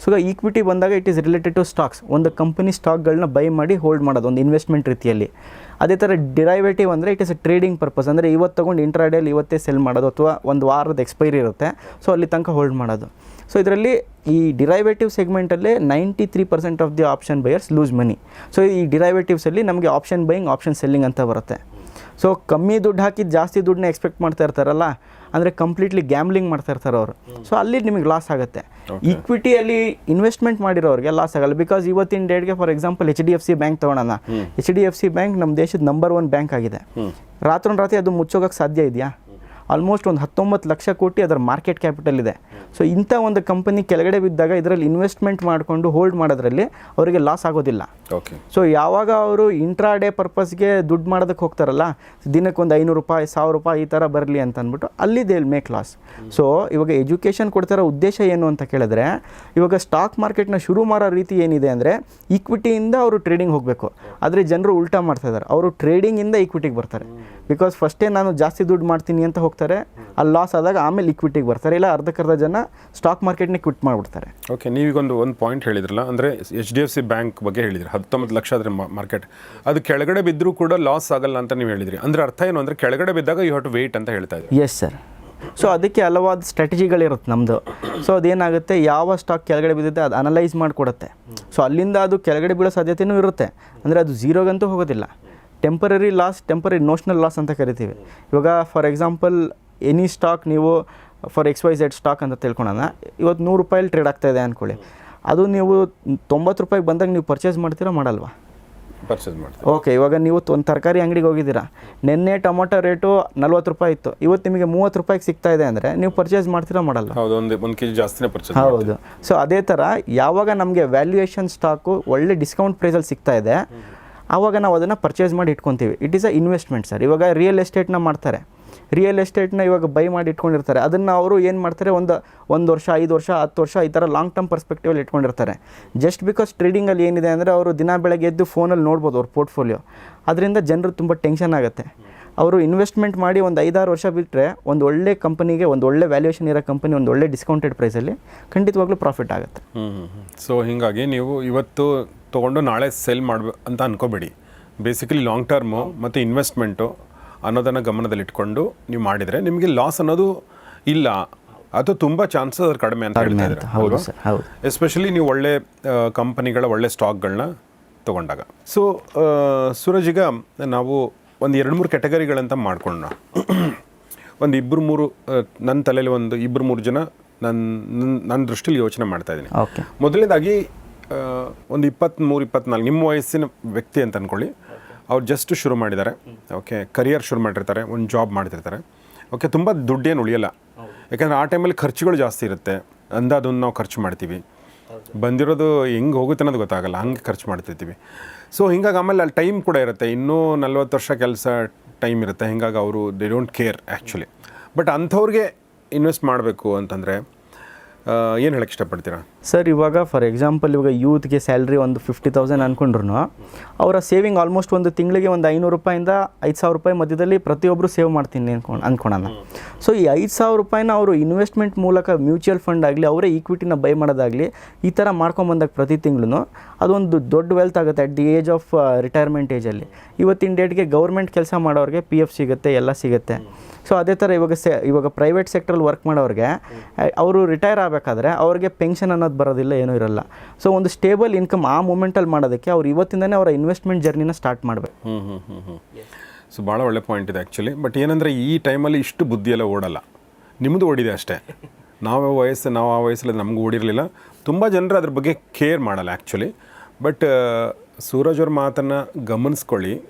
ಸೊ ಈಕ್ವಿಟಿ ಬಂದಾಗ it is related to stocks ಒಂದು ಕಂಪನಿ ಸ್ಟಾಕ್ಗಳನ್ನ ಬೈ ಮಾಡಿ ಹೋಲ್ಡ್ ಮಾಡೋದು, ಒಂದು ಇನ್ವೆಸ್ಟ್ಮೆಂಟ್ ರೀತಿಯಲ್ಲಿ. ಅದೇ ಥರ ಡಿರೈವೇಟಿವ್ ಅಂದರೆ it is a trading purpose ಅಂದರೆ ಇವತ್ತು ತೊಗೊಂಡು ಇಂಟ್ರಾಡೇಲಿ ಇವತ್ತೇ ಸೆಲ್ ಮಾಡೋದು, ಅಥವಾ ಒಂದು ವಾರದ ಎಕ್ಸ್ಪೈರಿ ಇರುತ್ತೆ. ಸೊ ಅಲ್ಲಿ ತನಕ ಹೋಲ್ಡ್ ಮಾಡೋದು. ಸೊ ಇದರಲ್ಲಿ ಈ derivative ಸೆಗ್ಮೆಂಟಲ್ಲೇ ninety three percent of the option buyers lose money so ಈ ಡಿರೈವೇಟಿವ್ಸಲ್ಲಿ ನಮಗೆ ಆಪ್ಷನ್ ಬೈಯಿಂಗ್ ಆಪ್ಷನ್ ಸೆಲ್ಲಿಂಗ್ ಅಂತ ಬರುತ್ತೆ. ಸೊ ಕಮ್ಮಿ ದುಡ್ಡು ಹಾಕಿ ಜಾಸ್ತಿ ದುಡ್ಡನ್ನ ಎಕ್ಸ್ಪೆಕ್ಟ್ ಮಾಡ್ತಾ ಇರ್ತಾರಲ್ಲ ಅಂದರೆ ಕಂಪ್ಲೀಟ್ಲಿ ಗ್ಯಾಮ್ಲಿಂಗ್ ಮಾಡ್ತಾ ಇರ್ತಾರೆ ಅವರು. ಸೊ ಅಲ್ಲಿ ನಿಮಗೆ ಲಾಸ್ ಆಗುತ್ತೆ. ಈಕ್ವಿಟಿಯಲ್ಲಿ ಇನ್ವೆಸ್ಟ್ಮೆಂಟ್ ಮಾಡಿರೋರಿಗೆ ಲಾಸ್ ಆಗಲ್ಲ ಬಿಕಾಸ್ ಇವತ್ತಿನ ಡೇಟ್ಗೆ for example H D F C bank ತೊಗೊಳೋಣ H D F C bank ನಮ್ಮ ದೇಶದ ನಂಬರ್ ಒನ್ ಬ್ಯಾಂಕ್ ಆಗಿದೆ. ರಾತ್ರೋರಾತ್ರಿ ಅದು ಮುಚ್ಚೋಗಕ್ಕೆ ಸಾಧ್ಯ ಇದೆಯಾ? ಆಲ್ಮೋಸ್ಟ್ ಒಂದು ಹತ್ತೊಂಬತ್ತು ಲಕ್ಷ ಕೋಟಿ ಅದರ ಮಾರ್ಕೆಟ್ ಕ್ಯಾಪಿಟಲ್ ಇದೆ. ಸೊ ಇಂಥ ಒಂದು ಕಂಪನಿ ಕೆಳಗಡೆ ಬಿದ್ದಾಗ ಇದರಲ್ಲಿ ಇನ್ವೆಸ್ಟ್ಮೆಂಟ್ ಮಾಡಿಕೊಂಡು ಹೋಲ್ಡ್ ಮಾಡೋದ್ರಲ್ಲಿ ಅವರಿಗೆ ಲಾಸ್ ಆಗೋದಿಲ್ಲ. ಓಕೆ ಸೊ ಯಾವಾಗ ಅವರು ಇಂಟ್ರಾ ಡೇ ಪರ್ಪಸ್ಗೆ ದುಡ್ಡು ಮಾಡೋದಕ್ಕೆ ಹೋಗ್ತಾರಲ್ಲ ದಿನಕ್ಕೆ ಒಂದು ಐನೂರು ರೂಪಾಯಿ ಸಾವಿರ ರೂಪಾಯಿ ಈ ಥರ ಬರಲಿ ಅಂತ ಅಂದ್ಬಿಟ್ಟು ಅಲ್ಲಿ ದೇ ಮೇಕ್ ಲಾಸ್ ಸೊ ಇವಾಗ ಎಜುಕೇಷನ್ ಕೊಡ್ತಿರೋ ಉದ್ದೇಶ ಏನು ಅಂತ ಕೇಳಿದ್ರೆ ಇವಾಗ ಸ್ಟಾಕ್ ಮಾರ್ಕೆಟ್ನ ಶುರು ಮಾಡೋ ರೀತಿ ಏನಿದೆ ಅಂದರೆ ಈಕ್ವಿಟಿಯಿಂದ ಅವರು ಟ್ರೇಡಿಂಗ್ ಹೋಗಬೇಕು. ಆದರೆ ಜನರು ಉಲ್ಟಾ ಮಾಡ್ತಾ ಇದ್ದಾರೆ. ಅವರು ಟ್ರೇಡಿಂಗಿಂದ ಈಕ್ವಿಟಿಗೆ ಬರ್ತಾರೆ. ಬಿಕಾಸ್ ಫಸ್ಟೇ ನಾನು ಜಾಸ್ತಿ ದುಡ್ಡು ಮಾಡ್ತೀನಿ ಅಂತ ಹೋಗ್ತಾರೆ ಅಲ್ಲಿ ಲಾಸ್ ಆದಾಗ ಆಮೇಲೆ ಇಕ್ವಿಟಿಗೆ ಬರ್ತಾರೆ. ಇಲ್ಲ ಅರ್ಧಕ್ಕರ್ಧ ಜನ ಸ್ಟಾಕ್ ಮಾರ್ಕೆಟ್ನೇ ಕ್ವಿಟ್ ಮಾಡಿಬಿಡ್ತಾರೆ. ಓಕೆ ನೀವೀಗೊಂದು ಒಂದು ಪಾಯಿಂಟ್ ಹೇಳಿದ್ರಲ್ಲ ಅಂದರೆ H D F C bank ಬಗ್ಗೆ ಹೇಳಿದ್ರಿ. ಹತ್ತೊಂಬತ್ತು ಲಕ್ಷ ಆದರೆ ಮಾರ್ಕೆಟ್ ಅದು ಕೆಳಗಡೆ ಬಿದ್ದರೂ ಕೂಡ ಲಾಸ್ ಆಗಲ್ಲ ಅಂತ ನೀವು ಹೇಳಿದ್ರಿ. ಅಂದರೆ ಅರ್ಥ ಏನು? ಅಂದರೆ ಕೆಳಗಡೆ ಬಿದ್ದಾಗ ಯು ಹ್ಯಾವ್ ಟು ವೇಟ್ ಅಂತ ಹೇಳ್ತಾ ಇದ್ದೀವಿ ಎಸ್ ಸರ್ ಸೊ ಅದಕ್ಕೆ ಹಲವಾದ ಸ್ಟ್ರಾಟಜಿಗಳಿರುತ್ತೆ ನಮ್ಮದು ಸೊ ಅದೇನಾಗುತ್ತೆ? ಯಾವ ಸ್ಟಾಕ್ ಕೆಳಗಡೆ ಬಿದ್ದಿದೆ ಅದು ಅನಲೈಸ್ ಮಾಡಿಕೊಡುತ್ತೆ. ಸೊ ಅಲ್ಲಿಂದ ಅದು ಕೆಳಗಡೆ ಬೀಳೋ ಸಾಧ್ಯತೆಯೂ ಇರುತ್ತೆ. ಅಂದರೆ ಅದು ಝೀರೋಗಂತೂ ಹೋಗೋದಿಲ್ಲ. Temporary loss temporary notional loss ಅಂತ ಕರಿತೀವಿ. ಇವಾಗ ಫಾರ್ ಎಕ್ಸಾಂಪಲ್ ಎನಿ ಸ್ಟಾಕ್ ನೀವು for X Y Z stock ಅಂತ ತಿಳ್ಕೊಳೋಣ ಇವತ್ತು ನೂರು ರೂಪಾಯಲ್ಲಿ ಟ್ರೇಡ್ ಆಗ್ತಾ ಇದೆ ಅಂದ್ಕೊಳ್ಳಿ ಅದು ನೀವು ತೊಂಬತ್ತು ರೂಪಾಯಿಗೆ ಬಂದಾಗ ನೀವು ಪರ್ಚೇಸ್ ಮಾಡ್ತೀರಾ ಮಾಡಲ್ವಾ? ಪರ್ಚೇಸ್ ಮಾಡ್ತೀವಿ. ಓಕೆ ಇವಾಗ ನೀವು ಒಂದು ತರಕಾರಿ ಅಂಗಡಿಗೆ ಹೋಗಿದ್ದೀರಾ. ನಿನ್ನೆ ಟೊಮೊಟೊ ರೇಟು ನಲ್ವತ್ತು ರೂಪಾಯಿ ಇತ್ತು. ಇವತ್ತು ನಿಮಗೆ ಮೂವತ್ತು ರೂಪಾಯಿಗೆ ಸಿಗ್ತಾ ಇದೆ ಅಂದರೆ ನೀವು ಪರ್ಚೇಸ್ ಮಾಡ್ತೀರಾ ಮಾಡಲ್ಲ ಹೌದು ಒಂದು ಒಂದು ಕೆ ಜಿ ಜಾಸ್ತಿನೇ ಪರ್ಚೇಸ್ ಹೌದು. ಸೊ ಅದೇ ಥರ ಯಾವಾಗ ನಮಗೆ ವ್ಯಾಲ್ಯೂಯೇಷನ್ ಸ್ಟಾಕು ಒಳ್ಳೆ ಡಿಸ್ಕೌಂಟ್ ಪ್ರೈಸಲ್ಲಿ ಸಿಗ್ತಾ ಇದೆ. ಆವಾಗ ನಾವು ಅದನ್ನು ಪರ್ಚೇಸ್ ಮಾಡಿ ಇಟ್ಕೊತೀವಿ. It is a investment sir ಇವಾಗ ರಿಯಲ್ ಎಸ್ಟೇಟ್ನ ಮಾಡ್ತಾರೆ. ರಿಯಲ್ ಎಸ್ಟೇಟ್ನ ಇವಾಗ ಬೈ ಮಾಡಿ ಇಟ್ಕೊಂಡಿರ್ತಾರೆ. ಅದನ್ನು ಅವರು ಏನು ಮಾಡ್ತಾರೆ? ಒಂದು ಒಂದು ವರ್ಷ, ಐದು ವರ್ಷ, ಹತ್ತು ವರ್ಷ ಈ ಥರ ಲಾಂಗ್ ಟರ್ಮ್ ಪರ್ಸ್ಪೆಕ್ಟಿವಲ್ಲಿ ಇಟ್ಕೊಂಡಿರ್ತಾರೆ. ಜಸ್ಟ್ ಬಿಕಾಸ್ ಟ್ರೇಡಿಂಗಲ್ಲಿ ಏನಿದೆ ಅಂದರೆ ಅವರು ದಿನ ಬೆಳಗ್ಗೆ ಎದ್ದು ಫೋನಲ್ಲಿ ನೋಡ್ಬೋದು ಅವ್ರ ಪೋರ್ಟ್ಫೋಲಿಯೋ ಅದರಿಂದ ಜನರು ತುಂಬ ಟೆನ್ಷನ್ ಆಗುತ್ತೆ. ಅವರು ಇನ್ವೆಸ್ಟ್ಮೆಂಟ್ ಮಾಡಿ ಒಂದು ಐದಾರು ವರ್ಷ ಬಿಟ್ಟರೆ ಒಂದು ಒಳ್ಳೆ ಕಂಪನಿಗೆ ಒಂದು ಒಳ್ಳೆ ವ್ಯಾಲ್ಯೂಯೇಷನ್ ಇರೋ ಕಂಪನಿ ಒಂದು ಒಳ್ಳೆ ಡಿಸ್ಕೌಂಟೆಡ್ ಪ್ರೈಸಲ್ಲಿ ಖಂಡಿತವಾಗ್ಲೂ ಪ್ರಾಫಿಟ್ ಆಗುತ್ತೆ. ಹ್ಞೂ ಹ್ಞೂ ಸೊ ಹೀಗಾಗಿ ನೀವು ಇವತ್ತು ತೊಗೊಂಡು ನಾಳೆ ಸೆಲ್ ಮಾಡಬೇಕು ಅಂತ ಅನ್ಕೋಬೇಡಿ. ಬೇಸಿಕಲಿ ಲಾಂಗ್ ಟರ್ಮು ಮತ್ತು ಇನ್ವೆಸ್ಟ್ಮೆಂಟು ಅನ್ನೋದನ್ನು ಗಮನದಲ್ಲಿಟ್ಕೊಂಡು ನೀವು ಮಾಡಿದರೆ ನಿಮಗೆ ಲಾಸ್ ಅನ್ನೋದು ಇಲ್ಲ. ಅದು ತುಂಬ ಚಾನ್ಸಸ್ ಅದ್ರ ಕಡಿಮೆ ಅಂತ ಹೇಳ್ತಾ ಇದ್ದಾರೆ ಹೌದು ಎಸ್ಪೆಷಲಿ ನೀವು ಒಳ್ಳೆ ಕಂಪನಿಗಳ ಒಳ್ಳೆ ಸ್ಟಾಕ್ಗಳನ್ನ ತಗೊಂಡಾಗ. ಸೊ ಸೂರಜ್ ಈಗ ನಾವು ಒಂದು ಎರಡು ಮೂರು ಕ್ಯಾಟಗರಿಗಳಂತ ಮಾಡ್ಕೊಳ್ಳೋಣ. ಒಂದು ಇಬ್ಬರು ಮೂರು ನನ್ನ ತಲೆಯಲ್ಲಿ ಒಂದು ಇಬ್ಬರು ಮೂರು ಜನ ನನ್ನ ನನ್ನ ದೃಷ್ಟಿಲಿ ಯೋಚನೆ ಮಾಡ್ತಾ ಇದ್ದೀನಿ. ಓಕೆ. ಮೊದಲನೇದಾಗಿ ಒಂದು ಇಪ್ಪತ್ತ್ಮೂರು ಇಪ್ಪತ್ನಾಲ್ಕು ನಿಮ್ಮ ವಯಸ್ಸಿನ ವ್ಯಕ್ತಿ ಅಂತ ಅಂದ್ಕೊಳ್ಳಿ ಅವ್ರು ಜಸ್ಟ್ ಶುರು ಮಾಡಿದ್ದಾರೆ. ಓಕೆ ಕರಿಯರ್ ಶುರು ಮಾಡಿರ್ತಾರೆ ಒಂದು ಜಾಬ್ ಮಾಡ್ತಿರ್ತಾರೆ. ಓಕೆ ತುಂಬ ದುಡ್ಡೇನು ಉಳಿಯಲ್ಲ. ಯಾಕಂದರೆ ಆ ಟೈಮಲ್ಲಿ ಖರ್ಚುಗಳು ಜಾಸ್ತಿ ಇರುತ್ತೆ. ಅಂದಾದನ್ನು ನಾವು ಖರ್ಚು ಮಾಡ್ತೀವಿ. ಬಂದಿರೋದು ಹೆಂಗೆ ಹೋಗುತ್ತೆ ಅನ್ನೋದು ಗೊತ್ತಾಗಲ್ಲ. ಹಂಗೆ ಖರ್ಚು ಮಾಡ್ತಿರ್ತೀವಿ. ಸೊ ಹಿಂಗಾಗಿ ಆಮೇಲೆ ಅಲ್ಲಿ ಟೈಮ್ ಕೂಡ ಇರುತ್ತೆ. ಇನ್ನೂ ನಲ್ವತ್ತು ವರ್ಷ ಕೆಲಸ ಟೈಮ್ ಇರುತ್ತೆ. ಹಿಂಗಾಗಿ ಅವರು they don't care actually but ಅಂಥವ್ರಿಗೆ ಇನ್ವೆಸ್ಟ್ ಮಾಡಬೇಕು ಅಂತಂದರೆ ಏನು ಹೇಳಕ್ಕೆ ಇಷ್ಟಪಡ್ತೀರಾ? ಸರ್ ಇವಾಗ ಫಾರ್ ಎಕ್ಸಾಂಪಲ್ ಇವಾಗ ಯೂತ್ಗೆ ಸ್ಯಾಲ್ರಿ ಒಂದು ಫಿಫ್ಟಿ ತೌಸಂಡ್ ಅಂದ್ಕೊಂಡ್ರು ಅವರ ಸೇವಿಂಗ್ ಆಲ್ಮೋಸ್ಟ್ ಒಂದು ತಿಂಗಳಿಗೆ ಒಂದು ಐನೂರು ರೂಪಾಯಿಂದ ಐದು ಸಾವಿರ ರೂಪಾಯಿ ಮಧ್ಯದಲ್ಲಿ ಪ್ರತಿಯೊಬ್ಬರು ಸೇವ್ ಮಾಡ್ತೀನಿ ಅನ್ಕೊ ಅಂದ್ಕೊಳೋಣ ಸೊ ಈ ಐದು ಸಾವಿರ ರೂಪಾಯಿನ ಅವರು ಇನ್ವೆಸ್ಟ್ಮೆಂಟ್ ಮೂಲಕ ಮ್ಯೂಚುವಲ್ ಫಂಡ್ ಆಗಲಿ ಅವರೇ ಈಕ್ವಿಟಿನ ಬೈ ಮಾಡೋದಾಗಲಿ ಈ ಥರ ಮಾಡ್ಕೊಂಬಂದಾಗ ಪ್ರತಿ ತಿಂಗಳು ಅದೊಂದು ದೊಡ್ಡ ವೆಲ್ತ್ ಆಗುತ್ತೆ at the age of retirement ಏಜಲ್ಲಿ ಇವತ್ತಿನ ಡೇಟ್ಗೆ ಗೌರ್ಮೆಂಟ್ ಕೆಲಸ ಮಾಡೋರಿಗೆ ಪಿ ಎಫ್ ಸಿಗುತ್ತೆ ಎಲ್ಲ ಸಿಗುತ್ತೆ. ಸೊ ಅದೇ ಥರ ಇವಾಗ ಸೆ ಇವಾಗ ಪ್ರೈವೇಟ್ ಸೆಕ್ಟ್ರಲ್ಲಿ ವರ್ಕ್ ಮಾಡೋರಿಗೆ ಅವರು ರಿಟೈರ್ ಆಗಬೇಕಾದ್ರೆ ಅವ್ರಿಗೆ ಪೆನ್ಷನ್ ಅನ್ನೋದು ಬರೋದಿಲ್ಲ, ಏನೂ ಇರಲ್ಲ. ಸೊ ಒಂದು ಸ್ಟೇಬಲ್ ಇನ್ಕಮ್ ಆ ಮೂಮೆಂಟಲ್ಲಿ ಮಾಡೋದಕ್ಕೆ ಅವ್ರು ಇವತ್ತಿಂದನೇ ಅವರ ಇನ್ವೆಸ್ಟ್ಮೆಂಟ್ ಜರ್ನಿನ ಸ್ಟಾರ್ಟ್ ಮಾಡಬೇಕು. ಹ್ಞೂ ಹ್ಞೂ ಹ್ಞೂ ಸೊ ಭಾಳ ಒಳ್ಳೆ ಪಾಯಿಂಟ್ ಇದೆ ಆ್ಯಕ್ಚುಲಿ ಬಟ್ ಏನಂದರೆ ಈ ಟೈಮಲ್ಲಿ ಇಷ್ಟು ಬುದ್ಧಿ ಎಲ್ಲ ಓಡಲ್ಲ. ನಿಮ್ಮದು ಓಡಿದೆ ಅಷ್ಟೇ. ನಾವು ವಯಸ್ಸು, ನಾವು ಆ ವಯಸ್ಸಲ್ಲಿ ನಮಗೂ ಓಡಿರಲಿಲ್ಲ. ತುಂಬ ಜನರು ಅದ್ರ ಬಗ್ಗೆ ಕೇರ್ ಮಾಡಲ್ಲ ಆ್ಯಕ್ಚುಲಿ ಬಟ್ ಸೂರಜ್ ಅವ್ರ ಮಾತನ್ನು ಗಮನಿಸ್ಕೊಳ್ಳಿ.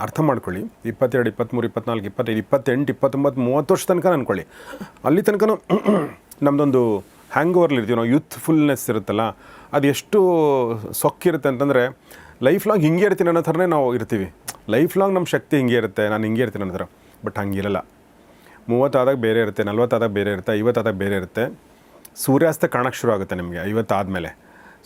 ಅರ್ಥ ಮಾಡ್ಕೊಳ್ಳಿ. ಇಪ್ಪತ್ತೆರಡು, ಇಪ್ಪತ್ತ್ಮೂರು, ಇಪ್ಪತ್ನಾಲ್ಕು, ಇಪ್ಪತ್ತೈದು, ಇಪ್ಪತ್ತೆಂಟು, ಇಪ್ಪತ್ತೊಂಬತ್ತು, ಮೂವತ್ತು ವರ್ಷ ತನಕ ಅನ್ಕೊಳ್ಳಿ. ಅಲ್ಲಿ ತನಕ ನಮ್ಮದೊಂದು ಹ್ಯಾಂಗ್ ಓವರ್ಲಿ ಇರ್ತೀವಿ, ನಾವು ಯೂತ್ಫುಲ್ನೆಸ್ ಇರುತ್ತಲ್ಲ, ಅದು ಎಷ್ಟು ಸೊಕ್ಕಿರುತ್ತೆ ಅಂತಂದರೆ ಲೈಫ್ ಲಾಂಗ್ ಹಿಂಗೆ ಇರ್ತೀನಿ ಅನ್ನೋ ಥರನೇ ನಾವು ಇರ್ತೀವಿ. ಲೈಫ್ ಲಾಂಗ್ ನಮ್ಮ ಶಕ್ತಿ ಹಿಂಗೆ ಇರುತ್ತೆ, ನಾನು ಹಿಂಗೆ ಇರ್ತೀನಿ ಅನ್ನೋ ಥರ. ಬಟ್ ಹಂಗಿರಲ್ಲ. ಮೂವತ್ತಾದಾಗ ಬೇರೆ ಇರುತ್ತೆ, ನಲ್ವತ್ತಾದಾಗ ಬೇರೆ ಇರುತ್ತೆ, ಐವತ್ತಾದಾಗ ಬೇರೆ ಇರುತ್ತೆ. ಸೂರ್ಯಾಸ್ತ ಕಾಣಕ್ಕೆ ಶುರು ಆಗುತ್ತೆ ನಿಮಗೆ, ಐವತ್ತಾದಮೇಲೆ.